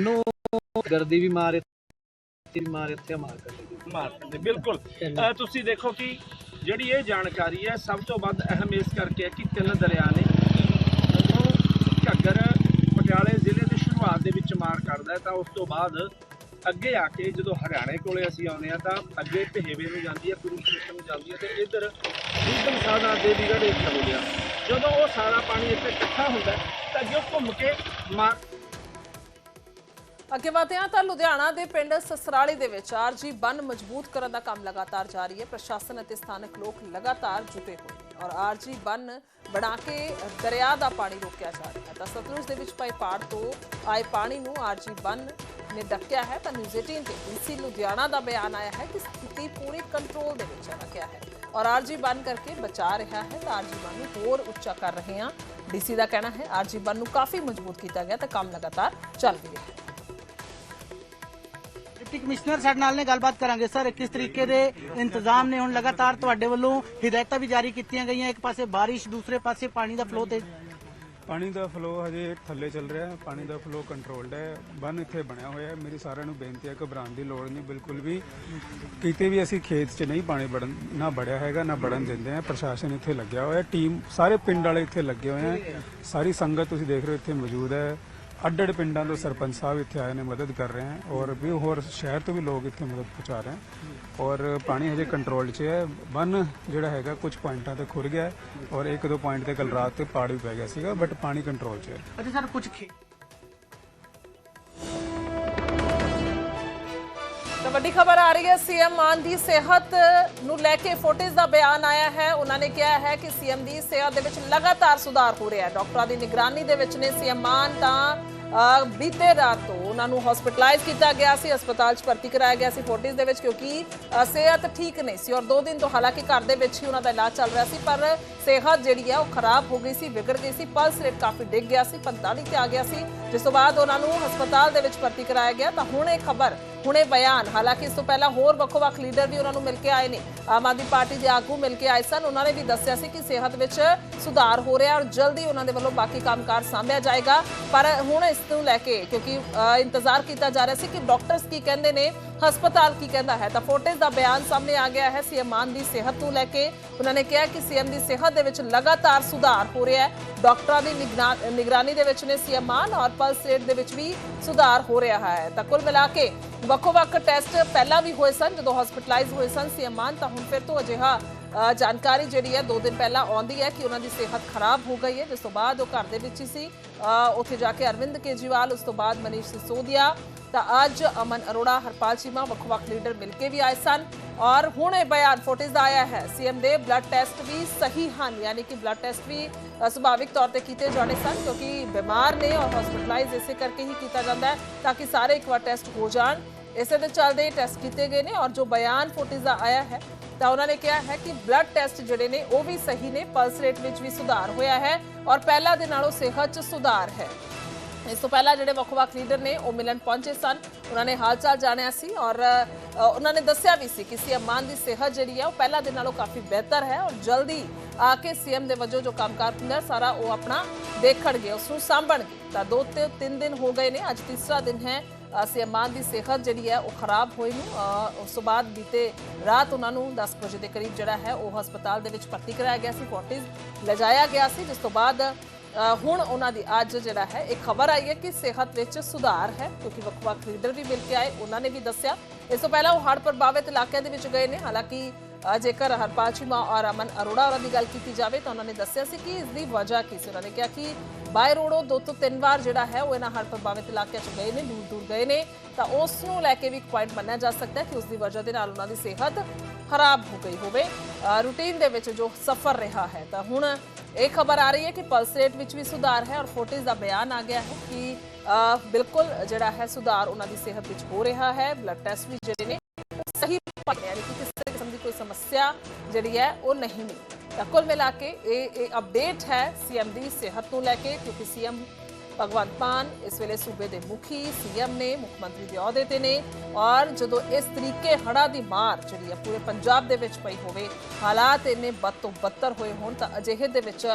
ਨੂੰ ਗਰਦੀ ਵੀ ਮਾਰ ਇੱਥੇ ਵੀ ਮਾਰ ਇੱਥੇ ਮਾਰ ਕਰ ਮਾਰ ਦਿੰਦੇ ਬਿਲਕੁਲ। ਅਹ ਤੁਸੀਂ ਦੇਖੋ ਕਿ ਜਿਹੜੀ ਇਹ ਜਾਣਕਾਰੀ ਹੈ ਸਭ ਤੋਂ ਵੱਧ ਅਹਿਮ ਇਸ ਕਰਕੇ ਹੈ ਕਿ ਤਿੰਨ ਦਰਿਆ ਨੇ ਜਦੋਂ ਘੱਗਰ ਪਟਿਆਲੇ ਜ਼ਿਲ੍ਹੇ ਦੀ ਸ਼ੁਰੂਆਤ ਦੇ ਵਿੱਚ ਮਾਰ ਕਰਦਾ ਹੈ ਤਾਂ ਉਸ ਤੋਂ ਬਾਅਦ ਅੱਗੇ ਆ ਕੇ ਜਦੋਂ ਹਰਿਆਣੇ ਕੋਲੇ ਅਸੀਂ ਆਉਂਦੇ ਆ ਤਾਂ ਅੱਗੇ ਭੇਵੇ ਨੂੰ ਜਾਂਦੀ ਹੈ ਕੁਰੂਕਸ਼ੇਤਰ ਨੂੰ ਜਾਂਦੀ ਹੈ ਤੇ ਇੱਧਰ ਰੂਪਨ ਸਾਦਾ ਦੇਵੀਗੜ੍ਹ ਏਰੀਆ ਹੋ ਗਿਆ। ਜਦੋਂ ਉਹ ਸਾਰਾ ਪਾਣੀ ਇੱਥੇ ਇਕੱਠਾ ਹੁੰਦਾ ਹੈ, ਤਾਂ ਅੱਗੇ ਉਹ ਘੁੰਮ ਕੇ ਮਾਰ ਅੱਗੇ ਵਧਦੇ ਹਾਂ ਤਾਂ ਲੁਧਿਆਣਾ ਦੇ ਪਿੰਡ ਸਸਰਾਲੀ ਦੇ ਵਿੱਚ ਆਰਜੀ ਬੰਨ ਮਜ਼ਬੂਤ ਕਰਨ ਦਾ ਕੰਮ ਲਗਾਤਾਰ ਜਾਰੀ ਹੈ। ਪ੍ਰਸ਼ਾਸਨ ਅਤੇ ਸਥਾਨਕ ਲੋਕ ਲਗਾਤਾਰ ਜੁਟੇ ਹੋਏ ਨੇ ਔਰ ਆਰਜੀ ਬੰਨ ਬਣਾ ਕੇ ਦਰਿਆ ਦਾ ਪਾਣੀ ਰੋਕਿਆ ਜਾ ਰਿਹਾ ਹੈ। ਤਾਂ ਸਤਲੁਜ ਦੇ ਵਿੱਚ ਪਏ ਪਾੜ ਤੋਂ ਆਏ ਪਾਣੀ ਨੂੰ ਆਰਜੀ ਬੰਨ ਨੇ ਡੱਕਿਆ ਹੈ। ਤਾਂ ਨਿਊਜ਼ 18 ਤੇ ਡੀਸੀ ਲੁਧਿਆਣਾ ਦਾ ਬਿਆਨ ਆਇਆ ਹੈ ਕਿ ਸਥਿਤੀ ਪੂਰੇ ਕੰਟਰੋਲ ਦੇ ਵਿੱਚ ਰੱਖਿਆ ਹੈ ਔਰ ਆਰਜੀ ਬੰਨ ਕਰਕੇ ਬਚਾ ਰਿਹਾ ਹੈ। ਤਾਂ ਆਰਜੀ ਬੰਨ ਨੂੰ ਹੋਰ ਉੱਚਾ ਕਰ ਰਹੇ ਹਾਂ। ਡੀਸੀ ਦਾ ਕਹਿਣਾ ਹੈ, ਆਰਜੀ ਬੰਨ ਨੂੰ ਕਾਫੀ ਮਜ਼ਬੂਤ ਕੀਤਾ ਗਿਆ ਤਾਂ ਕੰਮ ਲਗਾਤਾਰ ਚੱਲ ਰਿਹਾ ਹੈ। ਡਿਪਟੀ ਕਮਿਸ਼ਨਰ ਸਾਡੇ ਨਾਲ ਨੇ, ਗੱਲਬਾਤ ਕਰਾਂਗੇ। ਸਰ, ਕਿਸ ਤਰੀਕੇ ਦੇ ਇੰਤਜ਼ਾਮ ਨੇ ਹੁਣ ਲਗਾਤਾਰ ਤੁਹਾਡੇ ਵੱਲੋਂ ਹਦਾਇਤਾਂ ਵੀ ਜਾਰੀ ਕੀਤੀਆਂ ਗਈਆਂ? ਇੱਕ ਪਾਸੇ ਬਾਰਿਸ਼, ਦੂਸਰੇ ਪਾਸੇ ਪਾਣੀ ਦਾ ਫਲੋ ਤੇ। ਪਾਣੀ ਦਾ ਫਲੋ ਹਜੇ ਥੱਲੇ ਚੱਲ ਰਿਹਾ ਹੈ। ਪਾਣੀ ਦਾ ਫਲੋ ਕੰਟਰੋਲਡ ਹੈ। ਬੰਨ ਇੱਥੇ ਬਣਿਆ ਹੋਇਆ ਹੈ। ਮੇਰੀ ਸਾਰਿਆਂ ਨੂੰ ਬੇਨਤੀ ਹੈ, ਘਬਰਾਉਣ ਦੀ ਲੋੜ ਨਹੀਂ, ਬਿਲਕੁਲ ਵੀ। ਕਿਤੇ ਵੀ ਅਸੀਂ ਖੇਤ 'ਚ ਨਹੀਂ ਪਾਣੀ ਵੜਨ, ਨਾ ਵੜਿਆ ਹੈਗਾ, ਨਾ ਵੜਨ ਦਿੰਦੇ ਆ ਪ੍ਰਸ਼ਾਸਨ ਇੱਥੇ ਲੱਗਿਆ ਹੋਇਆ ਟੀਮ, ਸਾਰੇ ਪਿੰਡ ਵਾਲੇ ਇੱਥੇ ਲੱਗੇ ਹੋਏ ਹੈ। ਸਾਰੀ ਸੰਗਤ ਤੁਸੀਂ ਦੇਖ ਰਹੇ ਹੋ, ਇੱਥੇ ਮੌਜੂਦ ਹੈ। ਅੱਡ-ਅੱਡ ਪਿੰਡਾਂ ਤੋਂ ਸਰਪੰਚ ਸਾਹਿਬ ਇੱਥੇ ਆਏ ਨੇ, ਮਦਦ ਕਰ ਰਹੇ ਹਨ ਔਰ ਵੀ ਹੋਰ ਸ਼ਹਿਰ ਤੋਂ ਵੀ ਲੋਕ ਇੱਥੇ ਮਦਦ ਪਹੁੰਚਾ ਰਹੇ ਹਨ ਔਰ ਪਾਣੀ ਹਜੇ ਕੰਟਰੋਲ 'ਚ ਹੈ। ਬੰਨ ਜਿਹੜਾ ਹੈਗਾ ਕੁਝ ਪੁਆਇੰਟਾਂ ਤੇ ਖੁਰ ਗਿਆ ਔਰ ਇੱਕ ਦੋ ਪੁਆਇੰਟ ਤੇ ਕੱਲ ਰਾਤ ਤੇ ਪਾੜ ਵੀ ਪੈ ਗਿਆ ਸੀਗਾ ਬਟ ਪਾਣੀ ਕੰਟਰੋਲ 'ਚ ਹੈ। ਅਤੇ ਸਰ, ਕੁਝ ਤਾਂ ਵੱਡੀ ਖਬਰ ਆ ਰਹੀ ਹੈ, ਸੀਐਮ ਮਾਨ ਦੀ ਸਿਹਤ ਨੂੰ ਲੈ ਕੇ ਫੋਟੇਜ ਦਾ ਬਿਆਨ ਆਇਆ ਹੈ। ਉਹਨਾਂ ਨੇ ਕਿਹਾ ਹੈ ਕਿ ਸੀਐਮ ਦੀ ਸਿਹਤ ਦੇ ਵਿੱਚ ਲਗਾਤਾਰ ਸੁਧਾਰ ਹੋ ਰਿਹਾ ਹੈ। ਡਾਕਟਰਾਂ ਦੀ ਨਿਗਰਾਨੀ ਦੇ ਵਿੱਚ ਨੇ ਸੀਐਮ ਮਾਨ, ਤਾਂ ਬੀਤੇ ਰਾਤ ਤੋਂ ਉਹਨਾਂ ਨੂੰ ਹਸਪੀਟਲਾਈਜ਼ ਕੀਤਾ ਗਿਆ ਸੀ, ਹਸਪਤਾਲ 'ਚ ਭਰਤੀ ਕਰਾਇਆ ਗਿਆ ਸੀ ਫੋਟੇਜ ਦੇ ਵਿੱਚ ਕਿਉਂਕਿ ਸਿਹਤ ਠੀਕ ਨਹੀਂ ਸੀ ਔਰ 2 ਦਿਨ ਤੋਂ ਹਾਲਾਂਕਿ ਘਰ ਦੇ ਵਿੱਚ ਹੀ ਉਹਨਾਂ ਦਾ ਇਲਾਜ ਚੱਲ ਰਿਹਾ ਸੀ, ਪਰ ਸਿਹਤ ਜਿਹੜੀ ਹੈ ਉਹ ਖਰਾਬ ਹੋ ਗਈ ਸੀ, ਵਿਗੜ ਗਈ ਸੀ ਪਲਸ ਰੇਟ ਕਾਫੀ ਡਿੱਗ ਗਿਆ ਸੀ 45 ਤੇ ਆ ਗਿਆ ਸੀ। ਜਿਸ ਤੋਂ ਬਾਅਦ ਉਹਨਾਂ ਨੂੰ ਹਸਪਤਾਲ ਦੇ ਵਿੱਚ ਭਰਤੀ ਕਰਾਇਆ ਗਿਆ, ਤਾਂ ਹੁਣ ਇਹ ਖਬਰ ਹੁਣੇ ਬਿਆਨ। ਹਾਲਾਂਕਿ ਇਸ ਤੋਂ ਪਹਿਲਾਂ ਹੋਰ ਵੱਖੋ-ਵੱਖ ਲੀਡਰ ਵੀ ਉਹਨਾਂ ਨੂੰ ਮਿਲ ਕੇ ਆਏ ਨੇ। ਆਮ ਆਦਮੀ ਪਾਰਟੀ ਦੇ ਆਗੂ ਮਿਲ ਕੇ ਆਏ ਸਨ। ਉਹਨਾਂ ਨੇ ਵੀ ਦੱਸਿਆ ਸੀ ਕਿ ਸਿਹਤ ਵਿੱਚ ਸੁਧਾਰ ਹੋ ਰਿਹਾ ਔਰ ਜਲਦੀ ਉਹਨਾਂ ਦੇ ਵੱਲੋਂ ਬਾਕੀ ਕੰਮਕਾਰ ਸਾਂਭਿਆ ਜਾਏਗਾ। ਪਰ ਹੁਣ ਇਸ ਨੂੰ ਲੈ ਕੇ, ਕਿਉਂਕਿ ਇੰਤਜ਼ਾਰ ਕੀਤਾ ਜਾ ਰਿਹਾ ਸੀ ਕਿ ਡਾਕਟਰਸ ਕੀ ਕਹਿੰਦੇ ਨੇ, ਹਸਪਤਾਲ ਕੀ ਕਹਿੰਦਾ ਹੈ। ਤਾਂ ਫੋਟੇਜ ਦਾ ਬਿਆਨ ਸਾਹਮਣੇ ਆ ਗਿਆ ਹੈ। ਸੀਐਮ ਮਾਨ ਦੀ ਸਿਹਤ ਨੂੰ ਲੈ ਕੇ ਉਹਨਾਂ ਨੇ ਕਿਹਾ ਕਿ ਸੀਐਮ ਦੀ ਸਿਹਤ ਦੇ ਵਿੱਚ ਲਗਾਤਾਰ ਸੁਧਾਰ ਹੋ ਰਿਹਾ ਹੈ। ਡਾਕਟਰਾਂ ਦੀ ਨਿਗਨਾ- ਨਿਗਰਾਨੀ ਦੇ ਵਿੱਚ ਨੇ ਸੀਐਮ ਮਾਨ ਔਰ ਪਲਸ ਰੇਟ ਦੇ ਵਿੱਚ ਵੀ ਸੁਧਾਰ ਹੋ ਰਿਹਾ ਹੈ। ਤਾਂ ਕੁੱਲ ਮਿਲਾ ਕੇ ਵੱਖੋ-ਵੱਖ ਟੈਸਟ ਪਹਿਲਾਂ ਵੀ ਹੋਏ ਸਨ, ਜਦੋਂ ਹਸਪੀਟਲਾਈਜ਼ ਹੋਏ ਸਨ ਸੀਐਮ ਮਾਨ ਤਾਂ ਹੁਣ ਫਿਰ ਤੋਂ ਅਜਿਹਾ ਜਾਣਕਾਰੀ ਜਿਹੜੀ ਹੈ 2 ਦਿਨ ਪਹਿਲਾਂ ਆਉਂਦੀ ਹੈ ਕਿ ਉਹਨਾਂ ਦੀ ਸਿਹਤ ਖਰਾਬ ਹੋ ਗਈ ਹੈ, ਜਿਸ ਤੋਂ ਬਾਅਦ ਉਹ ਘਰ ਦੇ ਵਿੱਚ ਹੀ ਸੀ। ਉੱਥੇ ਜਾ ਕੇ ਅਰਵਿੰਦ ਕੇਜਰੀਵਾਲ, ਉਸ ਤੋਂ ਬਾਅਦ ਮਨੀਸ਼ ਸਿਸੋਦੀਆ, ਤਾਂ ਅੱਜ ਅਮਨ ਅਰੋੜਾ, ਹਰਪਾਲ ਚੀਮਾ, ਵੱਖ-ਵੱਖ ਲੀਡਰ ਮਿਲ ਕੇ ਵੀ ਆਏ ਸਨ। ਔਰ ਹੁਣ ਇਹ ਬਿਆਨ ਫੋਟੇਜ ਦਾ ਆਇਆ ਹੈ, ਸੀਐਮ ਦੇ ਬਲੱਡ ਟੈਸਟ ਵੀ ਸਹੀ ਹਨ, ਯਾਨੀ ਕਿ ਬਲੱਡ ਟੈਸਟ ਵੀ ਸੁਭਾਵਿਕ ਤੌਰ ਤੇ ਕੀਤੇ ਜਾਣੇ ਸਨ, ਕਿਉਂਕਿ ਬਿਮਾਰ ਨੇ ਔਰ ਹਸਪੀਟਲਾਈਜ਼ ਇਸੇ ਕਰਕੇ ਹੀ ਕੀਤਾ ਜਾਂਦਾ ਹੈ, ਤਾਂ ਕਿ ਸਾਰੇ ਇੱਕ ਵਾਰ ਟੈਸਟ ਹੋ ਜਾਣ। ਇਸੇ ਦੇ ਚੱਲਦੇ ਟੈਸਟ ਕੀਤੇ ਗਏ ਨੇ ਔਰ ਜੋ ਬਿਆਨ ਫੋਟੇਜ ਦਾ ਆਇਆ ਹੈ, ਤਾਂ ਉਹਨਾਂ ਨੇ ਕਿਹਾ ਹੈ ਕਿ ਬਲੱਡ ਟੈਸਟ ਜਿਹੜੇ ਨੇ, ਉਹ ਵੀ ਸਹੀ ਨੇ ਪਲਸ ਰੇਟ ਵਿੱਚ ਵੀ ਸੁਧਾਰ ਹੋਇਆ ਹੈ ਔਰ ਪਹਿਲਾਂ ਦੇ ਨਾਲੋਂ ਸਿਹਤ 'ਚ ਸੁਧਾਰ ਹੈ। ਇਸ ਤੋਂ ਪਹਿਲਾਂ ਜਿਹੜੇ ਵੱਖ-ਵੱਖ ਲੀਡਰ ਨੇ, ਉਹ ਮਿਲਣ ਪਹੁੰਚੇ ਸਨ। ਉਹਨਾਂ ਨੇ ਹਾਲ ਚਾਲ ਜਾਣਿਆ ਸੀ ਔਰ ਉਹਨਾਂ ਨੇ ਦੱਸਿਆ ਵੀ ਸੀ ਕਿ ਸੀਐਮ ਮਾਨ ਦੀ ਸਿਹਤ ਜਿਹੜੀ ਹੈ, ਉਹ ਪਹਿਲਾਂ ਦੇ ਨਾਲੋਂ ਕਾਫੀ ਬਿਹਤਰ ਹੈ ਔਰ ਜਲਦੀ ਆ ਕੇ ਸੀਐਮ ਦੇ ਵਜੋਂ ਜੋ ਕੰਮਕਾਰ ਹੁੰਦਾ ਸਾਰਾ ਉਹ ਆਪਣਾ ਦੇਖਣਗੇ, ਉਸ ਨੂੰ ਸਾਂਭਣਗੇ। ਤਾਂ ਦੋ ਤੇ ਤਿੰਨ ਦਿਨ ਹੋ ਗਏ ਨੇ, ਅੱਜ ਤੀਸਰਾ ਦਿਨ ਹੈ ਅ, ਸੀਐਮ ਦੀ ਸਿਹਤ ਜਿਹੜੀ ਹੈ ਉਹ ਖਰਾਬ ਹੋਈ ਨੂੰ ਉਸ ਤੋਂ ਬਾਅਦ ਬੀਤੇ ਰਾਤ ਉਹਨਾਂ ਨੂੰ 10 ਵਜੇ ਦੇ ਕਰੀਬ ਜਿਹੜਾ ਹੈ ਉਹ ਹਸਪਤਾਲ ਦੇ ਵਿੱਚ ਭਰਤੀ ਕਰਾਇਆ ਗਿਆ ਸੀ ਫੋਰਟਿਸ ਲਿਜਾਇਆ ਗਿਆ ਸੀ ਜਿਸ ਤੋਂ ਬਾਅਦ ਹੁਣ ਉਹਨਾਂ ਦੀ ਅੱਜ ਜਿਹੜਾ ਹੈ ਇੱਕ ਖਬਰ ਆਈ ਹੈ ਕਿ ਸਿਹਤ ਵਿੱਚ ਸੁਧਾਰ ਹੈ ਕਿਉਂਕਿ ਵੱਖ-ਵੱਖ ਲੀਡਰ ਵੀ ਮਿਲ ਕੇ ਆਏ ਉਹਨਾਂ ਨੇ ਵੀ ਦੱਸਿਆ। ਇਸ ਤੋਂ ਪਹਿਲਾਂ ਉਹ ਹੜ੍ਹ ਪ੍ਰਭਾਵਿਤ ਇਲਾਕਿਆਂ ਦੇ ਵਿੱਚ ਗਏ ਨੇ ਹਾਲਾਂਕਿ ਜੇਕਰ ਹਰਪਾਲ ਚੀਮਾ ਔਰ ਅਮਨ ਅਰੋੜਾ ਹੋਰਾਂ ਦੀ ਗੱਲ ਕੀਤੀ ਜਾਵੇ ਤਾਂ ਉਹਨਾਂ ਨੇ ਦੱਸਿਆ ਸੀ ਕਿ ਇਸ ਦੀ ਵਜ੍ਹਾ ਕੀ ਸੀ। ਉਹਨਾਂ ਨੇ ਕਿਹਾ ਕਿ ਬਾਈ ਰੋਡੋ ਦੋ ਤੋਂ ਤਿੰਨ ਵਾਰ ਜਿਹੜਾ ਹੈ ਉਹ ਇਹਨਾਂ ਹੜ੍ਹ ਪ੍ਰਭਾਵਿਤ ਇਲਾਕਿਆਂ 'ਚ ਗਏ ਨੇ, ਦੂਰ ਦੂਰ ਗਏ ਨੇ। ਤਾਂ ਉਸ ਨੂੰ ਲੈ ਕੇ ਵੀ ਇੱਕ ਪੁਆਇੰਟ ਮੰਨਿਆ ਜਾ ਸਕਦਾ ਹੈ ਕਿ ਉਸ ਦੀ ਵਜ੍ਹਾ ਦੇ ਨਾਲ ਉਹਨਾਂ ਦੀ ਸਿਹਤ ਖਰਾਬ ਹੋ ਗਈ ਹੋਵੇ। ਰੂਟੀਨ ਦੇ ਵਿੱਚ ਜੋ ਸਫਰ ਰਿਹਾ ਹੈ। ਤਾਂ ਹੁਣ ਇਹ ਖਬਰ ਆ ਰਹੀ ਹੈ ਕਿ ਪਲਸ ਰੇਟ ਵਿੱਚ ਵੀ ਸੁਧਾਰ ਹੈ ਔਰ ਫੋਟੇਜ ਦਾ ਬਿਆਨ ਆ ਗਿਆ ਹੈ ਕਿ ਬਿਲਕੁਲ ਜਿਹੜਾ ਹੈ ਸੁਧਾਰ ਉਹਨਾਂ ਦੀ ਸਿਹਤ ਵਿੱਚ ਹੋ ਰਿਹਾ ਹੈ। ਬਲੱਡ ਟੈਸਟ ਵੀ ਜਿਹੜੇ ਨੇ ਉਹ ਸਹੀ ਪਾਏ ਯਾਨੀ ਕਿ ਕਿਸੇ ਕਿਸਮ ਦੀ ਕੋਈ ਸਮੱਸਿਆ ਜਿਹੜੀ ਹੈ ਉਹ ਨਹੀਂ ਮਿਲੀ। ਕੁੱਲ ਮਿਲਾ ਕੇ ਇਹ ਇਹ ਅਪਡੇਟ ਹੈ ਸੀਐਮ ਦੀ ਸਿਹਤ ਨੂੰ ਲੈ ਕੇ ਕਿਉਂਕਿ ਸੀਐਮ ਭਗਵੰਤ ਮਾਨ ਇਸ ਵੇਲੇ ਸੂਬੇ ਦੇ ਮੁਖੀ ਸੀਐਮ ਨੇ, ਮੁੱਖ ਮੰਤਰੀ ਦੇ ਅਹੁਦੇ ਤੇ ਨੇ ਔਰ ਜਦੋਂ ਇਸ ਤਰੀਕੇ ਹੜਾ ਦੀ ਮਾਰ ਜਿਹੜੀ ਹੈ ਪੂਰੇ ਪੰਜਾਬ ਦੇ ਵਿੱਚ ਪਈ ਹੋਵੇ, ਹਾਲਾਤ ਇੰਨੇ ਬਦ ਤੋਂ ਬੱਤਰ ਹੋਏ ਹੋਣ ਤਾਂ ਅਜਿਹੇ ਦੇ ਵਿੱਚ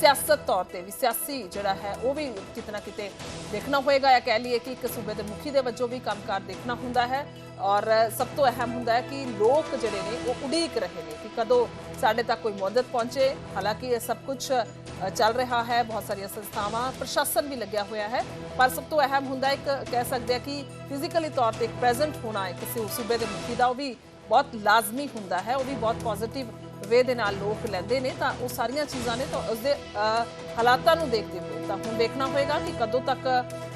ਸਿਆਸਤ ਤੌਰ ਤੇ ਵੀ ਸਿਆਸੀ ਜਿਹੜਾ ਹੈ ਉਹ ਵੀ ਕਿਤੇ ਨਾ ਕਿਤੇ ਦੇਖਣਾ ਹੋਏਗਾ। ਜਾਂ ਕਹਿ ਲਈਏ ਕਿ ਇੱਕ ਸੂਬੇ ਦੇ ਮੁਖੀ ਦੇ ਵਜੋਂ ਵੀ ਕੰਮਕਾਰ ਦੇਖਣਾ ਹੁੰਦਾ ਹੈ ਔਰ ਸਭ ਤੋਂ ਅਹਿਮ ਹੁੰਦਾ ਹੈ ਕਿ ਲੋਕ ਜਿਹੜੇ ਨੇ ਉਹ ਉਡੀਕ ਰਹੇ ਨੇ ਕਿ ਕਦੋਂ ਸਾਡੇ ਤੱਕ ਕੋਈ ਮਦਦ ਪਹੁੰਚੇ। ਹਾਲਾਂਕਿ ਇਹ ਸਭ ਕੁਝ ਚੱਲ ਰਿਹਾ ਹੈ ਬਹੁਤ ਸਾਰੀਆਂ ਸੰਸਥਾਵਾਂ ਪ੍ਰਸ਼ਾਸਨ ਵੀ ਲੱਗਿਆ ਹੋਇਆ ਹੈ। ਪਰ ਸਭ ਤੋਂ ਅਹਿਮ ਹੁੰਦਾ ਇੱਕ ਕਹਿ ਸਕਦੇ ਆ ਕਿ ਫਿਜ਼ੀਕਲੀ ਤੌਰ ਤੇ ਇੱਕ ਪ੍ਰੈਜ਼ੈਂਟ ਹੋਣਾ ਹੈ ਕਿਸੇ ਸੂਬੇ ਦੇ ਮੁਖੀ ਦਾ ਉਹ ਵੀ ਬਹੁਤ ਲਾਜ਼ਮੀ ਹੁੰਦਾ ਹੈ ਉਹ ਵੀ ਬਹੁਤ ਪੋਜ਼ਿਟਿਵ ਵੇ ਦੇ ਨਾਲ ਲੋਕ ਲੈਂਦੇ ਨੇ। ਤਾਂ ਉਹ ਸਾਰੀਆਂ ਚੀਜ਼ਾਂ ਨੇ ਤਾਂ ਉਸਦੇ ਅ, ਹਾਲਾਤਾਂ ਨੂੰ ਦੇਖਦੇ ਹੋਏ ਤਾਂ ਹੁਣ ਦੇਖਣਾ ਹੋਏਗਾ ਕਿ ਕਦੋਂ ਤੱਕ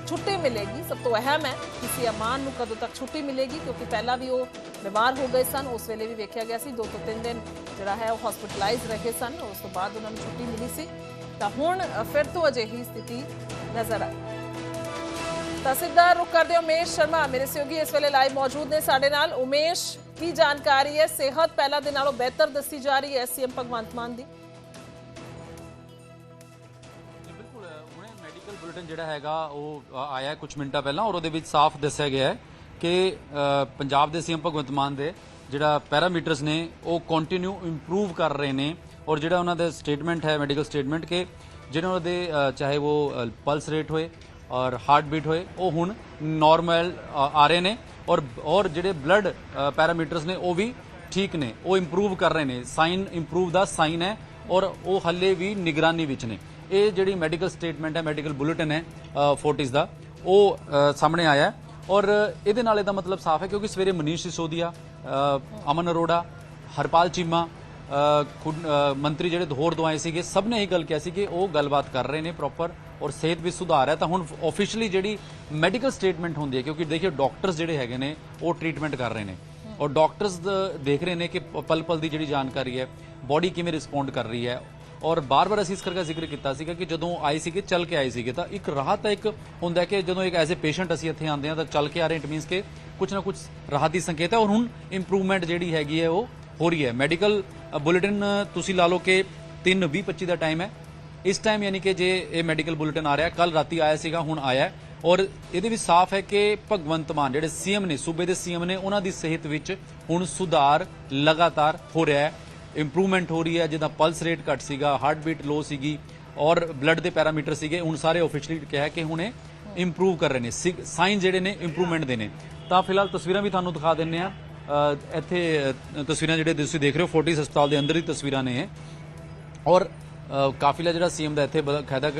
ਛੁੱਟੀ ਮਿਲੇਗੀ। ਸਭ ਤੋਂ ਅਹਿਮ ਹੈ ਕਿਸੇ ਅਮਾਨ ਨੂੰ ਕਦੋਂ ਤੱਕ ਛੁੱਟੀ ਮਿਲੇਗੀ, ਕਿਉਂਕਿ ਪਹਿਲਾਂ ਵੀ ਉਹ ਬਿਮਾਰ ਹੋ ਗਏ ਸਨ। ਉਸ ਵੇਲੇ ਵੀ ਵੇਖਿਆ ਗਿਆ ਸੀ, ਦੋ ਤੋਂ ਤਿੰਨ ਦਿਨ ਜਿਹੜਾ ਹੈ ਉਹ ਹਸਪੀਟਲਾਈਜ਼ ਰਹੇ ਸਨ। ਉਸ ਤੋਂ ਬਾਅਦ ਉਹਨਾਂ ਨੂੰ ਛੁੱਟੀ ਮਿਲੀ ਸੀ। ਤਾਂ ਹੁਣ ਫਿਰ ਤੋਂ ਅਜਿਹੀ ਸਥਿਤੀ ਨਜ਼ਰ ਆਈ ਤਾਂ ਸਿੱਧਾ ਰੁਕ ਕਰਦੇ ਹਾਂ ਉਮੇਸ਼ ਸ਼ਰਮਾ। ਮੇਰੇ ਸਹਿਯੋਗੀ ਇਸ ਵੇਲੇ ਲਾਈਵ ਮੌਜੂਦ ਨੇ ਸਾਡੇ ਨਾਲ। ਉਮੇਸ਼, ਕੀ ਜਾਣਕਾਰੀ ਹੈ? ਸਿਹਤ ਪਹਿਲਾਂ ਦੇ ਨਾਲੋਂ ਬਿਹਤਰ ਦੱਸੀ ਜਾ ਰਹੀ ਹੈ ਸੀਐਮ ਭਗਵੰਤ ਮਾਨ ਦੀ। ਬੁਲੇਟਿਨ ਜਿਹੜਾ ਹੈਗਾ, ਉਹ ਆਇਆ ਕੁਝ ਮਿੰਟਾਂ ਪਹਿਲਾਂ ਔਰ ਉਹਦੇ ਵਿੱਚ ਸਾਫ਼ ਦੱਸਿਆ ਗਿਆ ਹੈ ਕਿ ਪੰਜਾਬ ਦੇ ਸੀਐਮ ਭਗਵੰਤ ਮਾਨ ਦੇ ਜਿਹੜਾ ਪੈਰਾਮੀਟਰਸ ਨੇ, ਉਹ ਕੰਟੀਨਿਊ ਇੰਪਰੂਵ ਕਰ ਰਹੇ ਨੇ ਔਰ ਜਿਹੜਾ ਉਹਨਾਂ ਦਾ ਸਟੇਟਮੈਂਟ ਹੈ ਮੈਡੀਕਲ ਸਟੇਟਮੈਂਟ ਕਿ ਜਿਹੜੇ ਉਹਨਾਂ ਦੇ ਚਾਹੇ ਉਹ ਪਲਸ ਰੇਟ ਹੋਏ ਔਰ ਹਾਰਟ ਬੀਟ ਹੋਏ, ਉਹ ਹੁਣ ਨਾਰਮਲ ਆ ਰਹੇ ਨੇ ਔਰ ਔਰ ਜਿਹੜੇ ਬਲੱਡ ਪੈਰਾਮੀਟਰਸ ਨੇ, ਉਹ ਵੀ ਠੀਕ ਨੇ, ਉਹ ਇੰਪਰੂਵ ਕਰ ਰਹੇ ਨੇ ਸਾਈਨ ਇੰਪਰੂਵ ਦਾ ਸਾਈਨ ਹੈ ਔਰ ਉਹ ਹੱਲੇ ਵੀ ਨਿਗਰਾਨੀ ਵਿੱਚ ਨੇ। ਇਹ ਜਿਹੜੀ ਮੈਡੀਕਲ ਸਟੇਟਮੈਂਟ ਹੈ ਮੈਡੀਕਲ ਬੁਲੇਟਿਨ ਹੈ ਫੋਰਟਿਸ ਦਾ, ਉਹ ਸਾਹਮਣੇ ਆਇਆ ਹੈ। ਔਰ ਇਹਦੇ ਨਾਲ ਇਹਦਾ ਮਤਲਬ ਸਾਫ਼ ਹੈ ਕਿਉਂਕਿ ਸਵੇਰੇ ਮਨੀਸ਼ ਸਿਸੋਦੀਆ ਅਮਨ ਅਰੋੜਾ, ਹਰਪਾਲ ਚੀਮਾ ਖੁਦ- ਮੰਤਰੀ ਜਿਹੜੇ ਹੋਰ ਦਵਾਏ ਸੀਗੇ ਸਭ ਨੇ ਇਹ ਗੱਲ ਕਿਹਾ ਸੀ ਕਿ ਉਹ ਗੱਲਬਾਤ ਕਰ ਰਹੇ ਨੇ ਪ੍ਰੋਪਰ ਔਰ ਸਿਹਤ ਵਿੱਚ ਸੁਧਾਰ ਹੈ। ਤਾਂ ਹੁਣ ਆਫੀਸ਼ੀਅਲੀ ਜਿਹੜੀ ਮੈਡੀਕਲ ਸਟੇਟਮੈਂਟ ਹੁੰਦੀ ਹੈ, ਕਿਉਂਕਿ ਦੇਖਿਓ ਡਾਕਟਰਸ ਜਿਹੜੇ ਹੈਗੇ ਨੇ, ਉਹ ਟ੍ਰੀਟਮੈਂਟ ਕਰ ਰਹੇ ਨੇ। ਔਰ ਡਾਕਟਰਸ ਦੇਖ ਰਹੇ ਨੇ ਕਿ ਪਲ ਪਲ ਦੀ ਜਿਹੜੀ ਜਾਣਕਾਰੀ ਹੈ ਬਾਡੀ ਕਿਵੇਂ ਰਿਸਪੌਂਡ ਕਰ ਰਹੀ ਹੈ ਔਰ ਬਾਰ-ਬਾਰ ਅਸੀਂ ਇਸ ਕਰਕੇ ਜ਼ਿਕਰ ਕੀਤਾ ਸੀਗਾ ਕਿ ਜਦੋਂ ਆਏ ਸੀਗੇ, ਚੱਲ ਕੇ ਆਏ ਸੀਗੇ, ਤਾਂ ਇੱਕ ਰਾਹਤ ਹੈ ਇੱਕ ਹੁੰਦਾ ਕਿ ਜਦੋਂ ਇੱਕ ਐਜ਼ ਅ ਪੇਸ਼ੈਂਟ ਅਸੀਂ ਇੱਥੇ ਆਉਂਦੇ ਹਾਂ ਤਾਂ ਚੱਲ ਕੇ ਆ ਰਹੇ ਇਟ ਮੀਨਸ ਕਿ ਕੁਝ ਨਾ ਕੁਝ ਰਾਹਤ ਦੀ ਸੰਕੇਤ ਹੈ ਔਰ ਹੁਣ ਇੰਪਰੂਵਮੈਂਟ ਜਿਹੜੀ ਹੈਗੀ ਹੈ ਉਹ ਹੋ ਰਹੀ ਹੈ। ਮੈਡੀਕਲ ਬੁਲੇਟਿਨ ਤੁਸੀਂ ਲਾ ਲਓ ਕਿ 3:20 ਦਾ ਟਾਈਮ ਹੈ। ਇਸ ਟਾਈਮ ਯਾਨੀ ਕਿ ਜੇ ਇਹ ਮੈਡੀਕਲ ਬੁਲੇਟਿਨ ਆ ਰਿਹਾ ਕੱਲ ਰਾਤੀ ਆਇਆ ਸੀਗਾ, ਹੁਣ ਆਇਆ ਔਰ ਇਹਦੇ ਵਿੱਚ ਸਾਫ਼ ਹੈ ਕਿ ਭਗਵੰਤ ਮਾਨ ਜਿਹੜੇ ਸੀਐਮ ਨੇ, ਸੂਬੇ ਦੇ ਸੀਐਮ ਨੇ, ਉਹਨਾਂ ਦੀ ਸਿਹਤ ਵਿੱਚ ਹੁਣ ਸੁਧਾਰ ਲਗਾਤਾਰ ਹੋ ਰਿਹਾ ਹੈ। ਇੰਪਰੂਵਮੈਂਟ ਹੋ ਰਹੀ ਹੈ ਜਿੱਦਾਂ ਪਲਸ ਰੇਟ ਘੱਟ ਸੀਗਾ ਹਾਰਟ ਬੀਟ ਲੋ ਸੀਗੀ ਔਰ ਬਲੱਡ ਦੇ ਪੈਰਾਮੀਟਰ ਸੀਗੇ ਹੁਣ ਸਾਰੇ ਆਫੀਸ਼ੀਅਲੀ ਕਿਹਾ ਕਿ ਹੁਣ ਇਹ ਇੰਪਰੂਵ ਕਰ ਰਹੇ ਨੇ ਸਾਈਨ ਜਿਹੜੇ ਨੇ ਇੰਪਰੂਵਮੈਂਟ ਦੇ ਨੇ। ਤਾਂ ਫਿਲਹਾਲ ਤਸਵੀਰਾਂ ਵੀ ਤੁਹਾਨੂੰ ਦਿਖਾ ਦਿੰਨੇ ਆ ਇੱਥੇ ਤਸਵੀਰਾਂ ਜਿਹੜੇ ਤੁਸੀਂ ਦੇਖ ਰਹੇ ਹੋ ਫੋਰਟਿਸ ਹਸਪਤਾਲ ਦੇ ਅੰਦਰ ਦੀ ਤਸਵੀਰਾਂ ਨੇ ਇਹ। ਔਰ ਅ, ਕਾਫਿਲਾ ਜਿਹੜਾ ਸੀਐਮ ਦਾ ਇੱਥੇ ਬਕਾਇਦਾ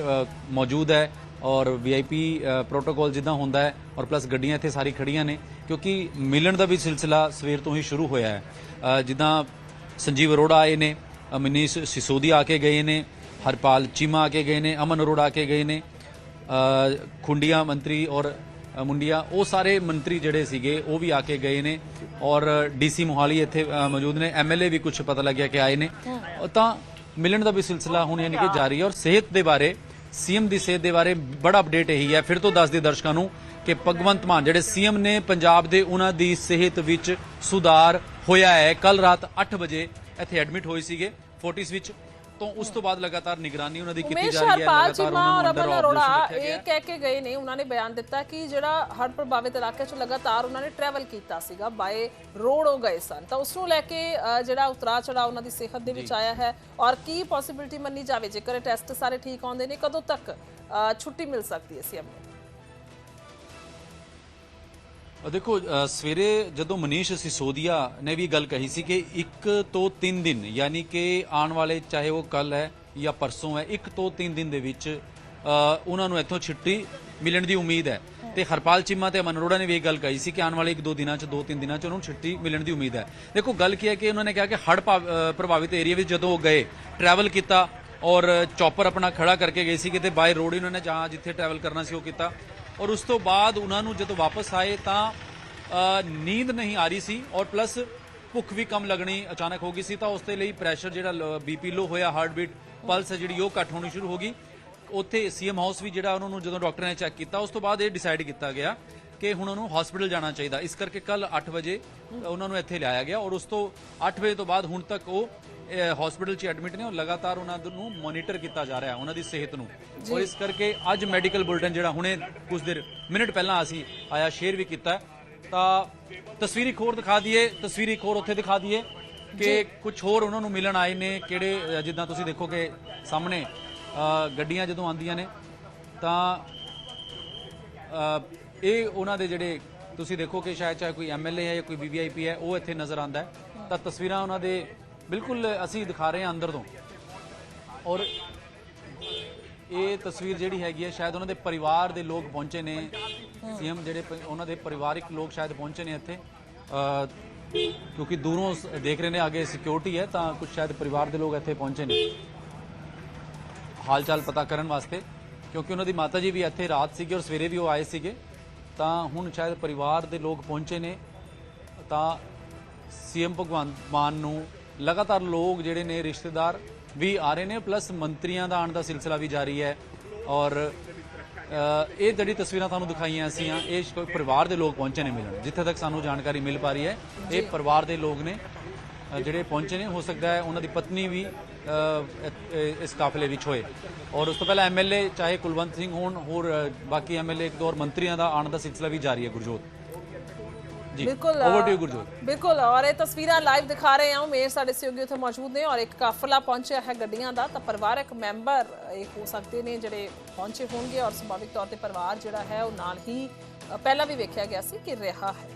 ਮੌਜੂਦ ਹੈ ਔਰ ਵੀਆਈਪੀ ਪ੍ਰੋਟੋਕਾਲ ਜਿੱਦਾਂ ਹੁੰਦਾ ਹੈ ਔਰ ਪਲੱਸ ਗੱਡੀਆਂ ਇੱਥੇ ਸਾਰੀ ਖੜੀਆਂ ਨੇ ਕਿਉਂਕਿ ਮਿਲਣ ਦਾ ਵੀ ਸਿਲਸਿਲਾ ਸਵੇਰ ਤੋਂ ਹੀ ਸ਼ੁਰੂ ਹੋਇਆ ਹੈ। ਜਿੱਦਾਂ ਸੰਜੀਵ ਅਰੋੜਾ ਆਏ ਨੇ ਮਨੀਸ਼ ਸਿਸੋਦੀਆ ਆ ਕੇ ਗਏ ਨੇ ਹਰਪਾਲ ਚੀਮਾ ਆ ਕੇ ਗਏ ਨੇ ਅਮਨ ਅਰੋੜਾ ਆ ਕੇ ਗਏ ਨੇ ਖੁੰਡੀਆਂ ਮੰਤਰੀ ਔਰ ਮੁੰਡੀਆਂ ਉਹ ਸਾਰੇ ਮੰਤਰੀ ਜਿਹੜੇ ਸੀਗੇ ਉਹ ਵੀ ਆ ਕੇ ਗਏ ਨੇ ਔਰ ਡੀਸੀ ਮੋਹਾਲੀ ਇੱਥੇ ਮੌਜੂਦ ਨੇ ਐਮਐਲਏ ਵੀ ਕੁਝ ਪਤਾ ਲੱਗਿਆ ਕਿ ਆਏ ਨੇ। ਤਾਂ ਮਿਲਣ ਦਾ ਵੀ ਸਿਲਸਿਲਾ ਹੁਣ ਯਾਨੀ ਕਿ ਜਾਰੀ ਹੈ ਔਰ ਸਿਹਤ ਦੇ ਬਾਰੇ ਸੀਐਮ ਦੀ ਸਿਹਤ ਦੇ ਬਾਰੇ ਬੜਾ ਅਪਡੇਟ ਇਹੀ ਹੈ। ਫਿਰ ਤੋਂ ਦੱਸ ਦੇ ਦਰਸ਼ਕਾਂ ਨੂੰ ਕਿ ਭਗਵੰਤ ਮਾਨ ਜਿਹੜੇ ਸੀਐਮ ਨੇ ਪੰਜਾਬ ਦੇ ਉਹਨਾਂ ਦੀ ਸਿਹਤ ਵਿੱਚ ਸੁਧਾਰ ਹੋਇਆ ਹੈ। ਕੱਲ ਰਾਤ 8 ਵਜੇ ਇੱਥੇ ਐਡਮਿਟ ਹੋਏ ਸੀਗੇ ਫੋਰਟਿਸ ਵਿੱਚ। ਤੋਂ ਉਸ ਤੋਂ ਬਾਅਦ ਲਗਾਤਾਰ ਨਿਗਰਾਨੀ ਉਹਨਾਂ ਦੀ ਕੀਤੀ ਜਾ ਰਹੀ ਹੈ। ਲਗਾਤਾਰ ਚੀਮਾ ਉਹਨਾਂ ਔਰ ਅਮਨ ਅਰੋੜਾ ਇਹ ਕਹਿ ਕੇ ਗਏ ਨੇ ਉਹਨਾਂ ਨੇ ਬਿਆਨ ਦਿੱਤਾ ਕਿ ਜਿਹੜਾ ਹੜ੍ਹ ਪ੍ਰਭਾਵਿਤ ਇਲਾਕੇ 'ਚ ਲਗਾਤਾਰ ਉਹਨਾਂ ਨੇ ਟਰੈਵਲ ਕੀਤਾ ਸੀਗਾ ਬਾਏ ਰੋਡ ਹੋ ਗਏ ਸਨ। ਤਾਂ ਉਸ ਨੂੰ ਲੈ ਕੇ ਜਿਹੜਾ ਉਤਰਾ ਚੜਾ ਉਹਨਾਂ ਦੀ ਸਿਹਤ ਦੇ ਵਿੱਚ ਆਇਆ ਹੈ ਔਰ ਕੀ ਪੋਸਿਬਿਲਿਟੀ ਮੰਨੀ ਜਾਵੇ? ਜੇਕਰ ਟੈਸਟ ਸਾਰੇ ਠੀਕ ਆਉਂਦੇ ਨੇ ਕਦੋਂ ਤੱਕ ਛੁੱਟੀ ਮਿਲ ਸਕਦੀ ਹੈ ਸੀਐਮ ਨੂੰ ਦੇਖੋ ਸਵੇਰੇ ਜਦੋਂ ਮਨੀਸ਼ ਸਿਸੋਦੀਆ ਨੇ ਵੀ ਗੱਲ ਕਹੀ ਸੀ ਕਿ 1 ਤੋਂ 3 ਦਿਨ, ਯਾਨੀ ਕਿ ਆਉਣ ਵਾਲੇ ਚਾਹੇ ਉਹ ਕੱਲ ਹੈ ਜਾਂ ਪਰਸੋਂ ਹੈ 1 ਤੋਂ 3 ਦਿਨ ਦੇ ਵਿੱਚ ਉਹਨਾਂ ਨੂੰ ਇੱਥੋਂ ਛੁੱਟੀ ਮਿਲਣ ਦੀ ਉਮੀਦ ਹੈ। ਤੇ ਹਰਪਾਲ ਚੀਮਾ ਤੇ ਅਮਨ ਅਰੋੜਾ ਨੇ ਵੀ ਇਹ ਗੱਲ ਕਹੀ ਸੀ ਕਿ ਆਉਣ ਵਾਲੇ 1-2 ਦਿਨਾਂ 'ਚ 2-3 ਦਿਨਾਂ 'ਚ ਉਹਨਾਂ ਨੂੰ ਛੁੱਟੀ ਮਿਲਣ ਦੀ ਉਮੀਦ ਹੈ। ਦੇਖੋ, ਗੱਲ ਕੀ ਹੈ ਕਿ ਉਹਨਾਂ ਨੇ ਕਿਹਾ ਕਿ ਹੜ੍ਹ ਭਾਵ- ਪ੍ਰਭਾਵਿਤ ਏਰੀਆ ਵਿੱਚ ਜਦੋਂ ਉਹ ਗਏ ਟਰੈਵਲ ਕੀਤਾ ਔਰ ਚੌਪਰ ਆਪਣਾ ਖੜਾ ਕਰਕੇ ਗਏ ਸੀ ਕਿਤੇ ਬਾਈ ਰੋਡ ਹੀ ਉਹਨਾਂ ਨੇ ਜਹਾਂ ਜਿੱਥੇ ਟਰੈਵਲ ਕਰਨਾ ਸੀ ਉਹ ਕੀਤਾ। ਔਰ ਉਸ ਤੋਂ ਬਾਅਦ ਉਹਨਾਂ ਨੂੰ ਜਦੋਂ ਵਾਪਸ ਆਏ ਤਾਂ ਨੀਂਦ ਨਹੀਂ ਆ ਰਹੀ ਸੀ ਔਰ ਪਲੱਸ ਭੁੱਖ ਵੀ ਕਮ ਲੱਗਣੀ ਅਚਾਨਕ ਹੋ ਗਈ ਸੀ ਤਾਂ ਉਸ ਦੇ ਲਈ ਪ੍ਰੈਸ਼ਰ ਜਿਹੜਾ ਬੀਪੀ ਲੋ ਹੋਇਆ ਹਾਰਟ ਬੀਟ ਪਲਸ ਹੈ ਜਿਹੜੀ ਉਹ ਘੱਟ ਹੋਣੀ ਸ਼ੁਰੂ ਹੋ ਗਈ। ਉੱਥੇ ਸੀਐਮ ਹਾਊਸ ਵੀ ਜਿਹੜਾ ਉਹਨਾਂ ਨੂੰ ਜਦੋਂ ਡਾਕਟਰ ਨੇ ਚੈੱਕ ਕੀਤਾ, ਉਸ ਤੋਂ ਬਾਅਦ ਇਹ ਡਿਸਾਈਡ ਕੀਤਾ ਗਿਆ ਕਿ ਹੁਣ ਉਹਨੂੰ ਹਸਪੀਟਲ ਜਾਣਾ ਚਾਹੀਦਾ। ਇਸ ਕਰਕੇ ਕੱਲ 8 ਵਜੇ ਉਹਨਾਂ ਨੂੰ ਇੱਥੇ ਲਿਆਇਆ ਗਿਆ ਔਰ ਉਸ ਤੋਂ 8 ਵਜੇ ਤੋਂ ਬਾਅਦ ਹੁਣ ਤੱਕ ਉਹ ਹਸਪੀਟਲ 'ਚ ਐਡਮਿਟ ਨੇ ਔਰ ਲਗਾਤਾਰ ਉਹਨਾਂ ਨੂੰ ਮੋਨੀਟਰ ਕੀਤਾ ਜਾ ਰਿਹਾ ਉਹਨਾਂ ਦੀ ਸਿਹਤ ਨੂੰ। ਔਰ ਇਸ ਕਰਕੇ ਅੱਜ ਮੈਡੀਕਲ ਬੁਲੇਟਿਨ ਜਿਹੜਾ ਹੁਣੇ ਕੁਝ ਦੇਰ ਮਿੰਟ ਪਹਿਲਾਂ ਅਸੀਂ ਆਇਆ ਸ਼ੇਅਰ ਵੀ ਕੀਤਾ। ਤਾਂ ਤਸਵੀਰੀ ਖੋਰ ਦਿਖਾ ਦਈਏ ਤਸਵੀਰੀ ਖੋਰ ਉੱਥੇ ਦਿਖਾ ਦਈਏ ਕਿ ਕੁਝ ਹੋਰ ਉਹਨਾਂ ਨੂੰ ਮਿਲਣ ਆਏ ਨੇ ਕਿਹੜੇ ਜਿੱਦਾਂ ਤੁਸੀਂ ਦੇਖੋਗੇ ਸਾਹਮਣੇ ਗੱਡੀਆਂ ਜਦੋਂ ਆਉਂਦੀਆਂ ਨੇ ਤਾਂ ਇਹ ਉਹਨਾਂ ਦੇ ਜਿਹੜੇ ਤੁਸੀਂ ਦੇਖੋ ਕਿ ਸ਼ਾਇਦ ਚਾਹੇ ਕੋਈ ਐਮਐਲਏ ਹੈ ਜਾਂ ਕੋਈ ਵੀਵੀਆਈਪੀ ਹੈ ਉਹ ਇੱਥੇ ਨਜ਼ਰ ਆਉਂਦਾ ਹੈ। ਤਾਂ ਤਸਵੀਰਾਂ ਉਹਨਾਂ ਦੇ ਬਿਲਕੁਲ ਅਸੀਂ ਦਿਖਾ ਰਹੇ ਹਾਂ ਅੰਦਰ ਤੋਂ। ਔਰ ਇਹ ਤਸਵੀਰ ਜਿਹੜੀ ਹੈਗੀ ਹੈ, ਸ਼ਾਇਦ ਉਹਨਾਂ ਦੇ ਪਰਿਵਾਰ ਦੇ ਲੋਕ ਪਹੁੰਚੇ ਨੇ। ਸੀਐਮ ਜਿਹੜੇ ਪ- ਉਹਨਾਂ ਦੇ ਪਰਿਵਾਰਿਕ ਲੋਕ ਸ਼ਾਇਦ ਪਹੁੰਚੇ ਨੇ ਇੱਥੇ। ਕਿਉਂਕਿ ਦੂਰੋਂ ਦੇਖ ਰਹੇ ਨੇ, ਅੱਗੇ ਸਿਕਿਉਰਿਟੀ ਹੈ, ਤਾਂ ਕੁਝ ਸ਼ਾਇਦ ਪਰਿਵਾਰ ਦੇ ਲੋਕ ਇੱਥੇ ਪਹੁੰਚੇ ਨੇ। ਹਾਲ ਚਾਲ ਪਤਾ ਕਰਨ ਵਾਸਤੇ, ਕਿਉਂਕਿ ਉਹਨਾਂ ਦੀ ਮਾਤਾ ਜੀ ਵੀ ਇੱਥੇ ਰਾਤ ਸੀਗੇ ਔਰ ਸਵੇਰੇ ਵੀ ਉਹ ਆਏ ਸੀਗੇ। ਤਾਂ ਹੁਣ ਸ਼ਾਇਦ ਪਰਿਵਾਰ ਦੇ ਲੋਕ ਪਹੁੰਚੇ ਨੇ। ਤਾਂ ਸੀਐਮ ਭਗਵੰਤ ਮਾਨ ਨੂੰ ਲਗਾਤਾਰ ਲੋਕ ਜਿਹੜੇ ਨੇ ਰਿਸ਼ਤੇਦਾਰ ਵੀ ਆ ਰਹੇ ਨੇ ਪਲੱਸ ਮੰਤਰੀਆਂ ਦਾ ਆਉਣ ਦਾ ਸਿਲਸਿਲਾ ਵੀ ਜਾਰੀ ਹੈ ਔਰ ਇਹ ਜਿਹੜੀ ਤਸਵੀਰਾਂ ਤੁਹਾਨੂੰ ਦਿਖਾਈਆਂ ਅਸੀਂ ਆ ਇਹ ਕੋਈ ਪਰਿਵਾਰ ਦੇ ਲੋਕ ਪਹੁੰਚੇ ਨੇ ਮਿਲਣ। ਜਿੱਥੇ ਤੱਕ ਸਾਨੂੰ ਜਾਣਕਾਰੀ ਮਿਲ ਪਾ ਰਹੀ ਹੈ ਇਹ ਪਰਿਵਾਰ ਦੇ ਲੋਕ ਨੇ ਜਿਹੜੇ ਪਹੁੰਚੇ ਨੇ ਹੋ ਸਕਦਾ ਹੈ ਉਹਨਾਂ ਦੀ ਪਤਨੀ ਵੀ ਇਸ ਕਾਫਲੇ ਵਿੱਚ ਹੋਏ। ਔਰ ਉਸ ਤੋਂ ਪਹਿਲਾਂ ਐਮਐਲਏ ਚਾਹੇ ਕੁਲਵੰਤ ਸਿੰਘ ਹੋਣ ਹੋਰ ਅ, ਬਾਕੀ ਐਮਐਲਏ ਇੱਕ ਦੋ ਹੋਰ ਮੰਤਰੀਆਂ ਦਾ ਆਉਣ ਦਾ ਸਿਲਸਿਲਾ ਵੀ ਜਾਰੀ ਹੈ ਗੁਰਜੋਤ। ਬਿਲਕੁਲ ਓਵਰ ਅ, ਟੂ ਗੁਰਜੋਤ ਬਿਲਕੁਲ ਔਰ ਇਹ ਤਸਵੀਰਾਂ ਲਾਈਵ ਦਿਖਾ ਰਹੇ ਹਾਂ। ਉਮੇਸ਼ ਸਾਡੇ ਸਹਿਯੋਗੀ ਉੱਥੇ ਮੌਜੂਦ ਨੇ ਔਰ ਇੱਕ ਕਾਫਲਾ ਪਹੁੰਚਿਆ ਹੈ ਗੱਡੀਆਂ ਦਾ। ਤਾਂ ਪਰਿਵਾਰਕ ਮੈਂਬਰ ਇਹ ਹੋ ਸਕਦੇ ਨੇ ਜਿਹੜੇ ਪਹੁੰਚੇ ਹੋਣਗੇ ਔਰ ਸੁਭਾਵਿਕ ਤੌਰ ਤੇ ਪਰਿਵਾਰ ਜਿਹੜਾ ਹੈ ਉਹ ਨਾਲ ਹੀ ਪਹਿਲਾਂ ਵੀ ਵੇਖਿਆ ਗਿਆ ਸੀ ਕਿ ਰਿਹਾ ਹੈ।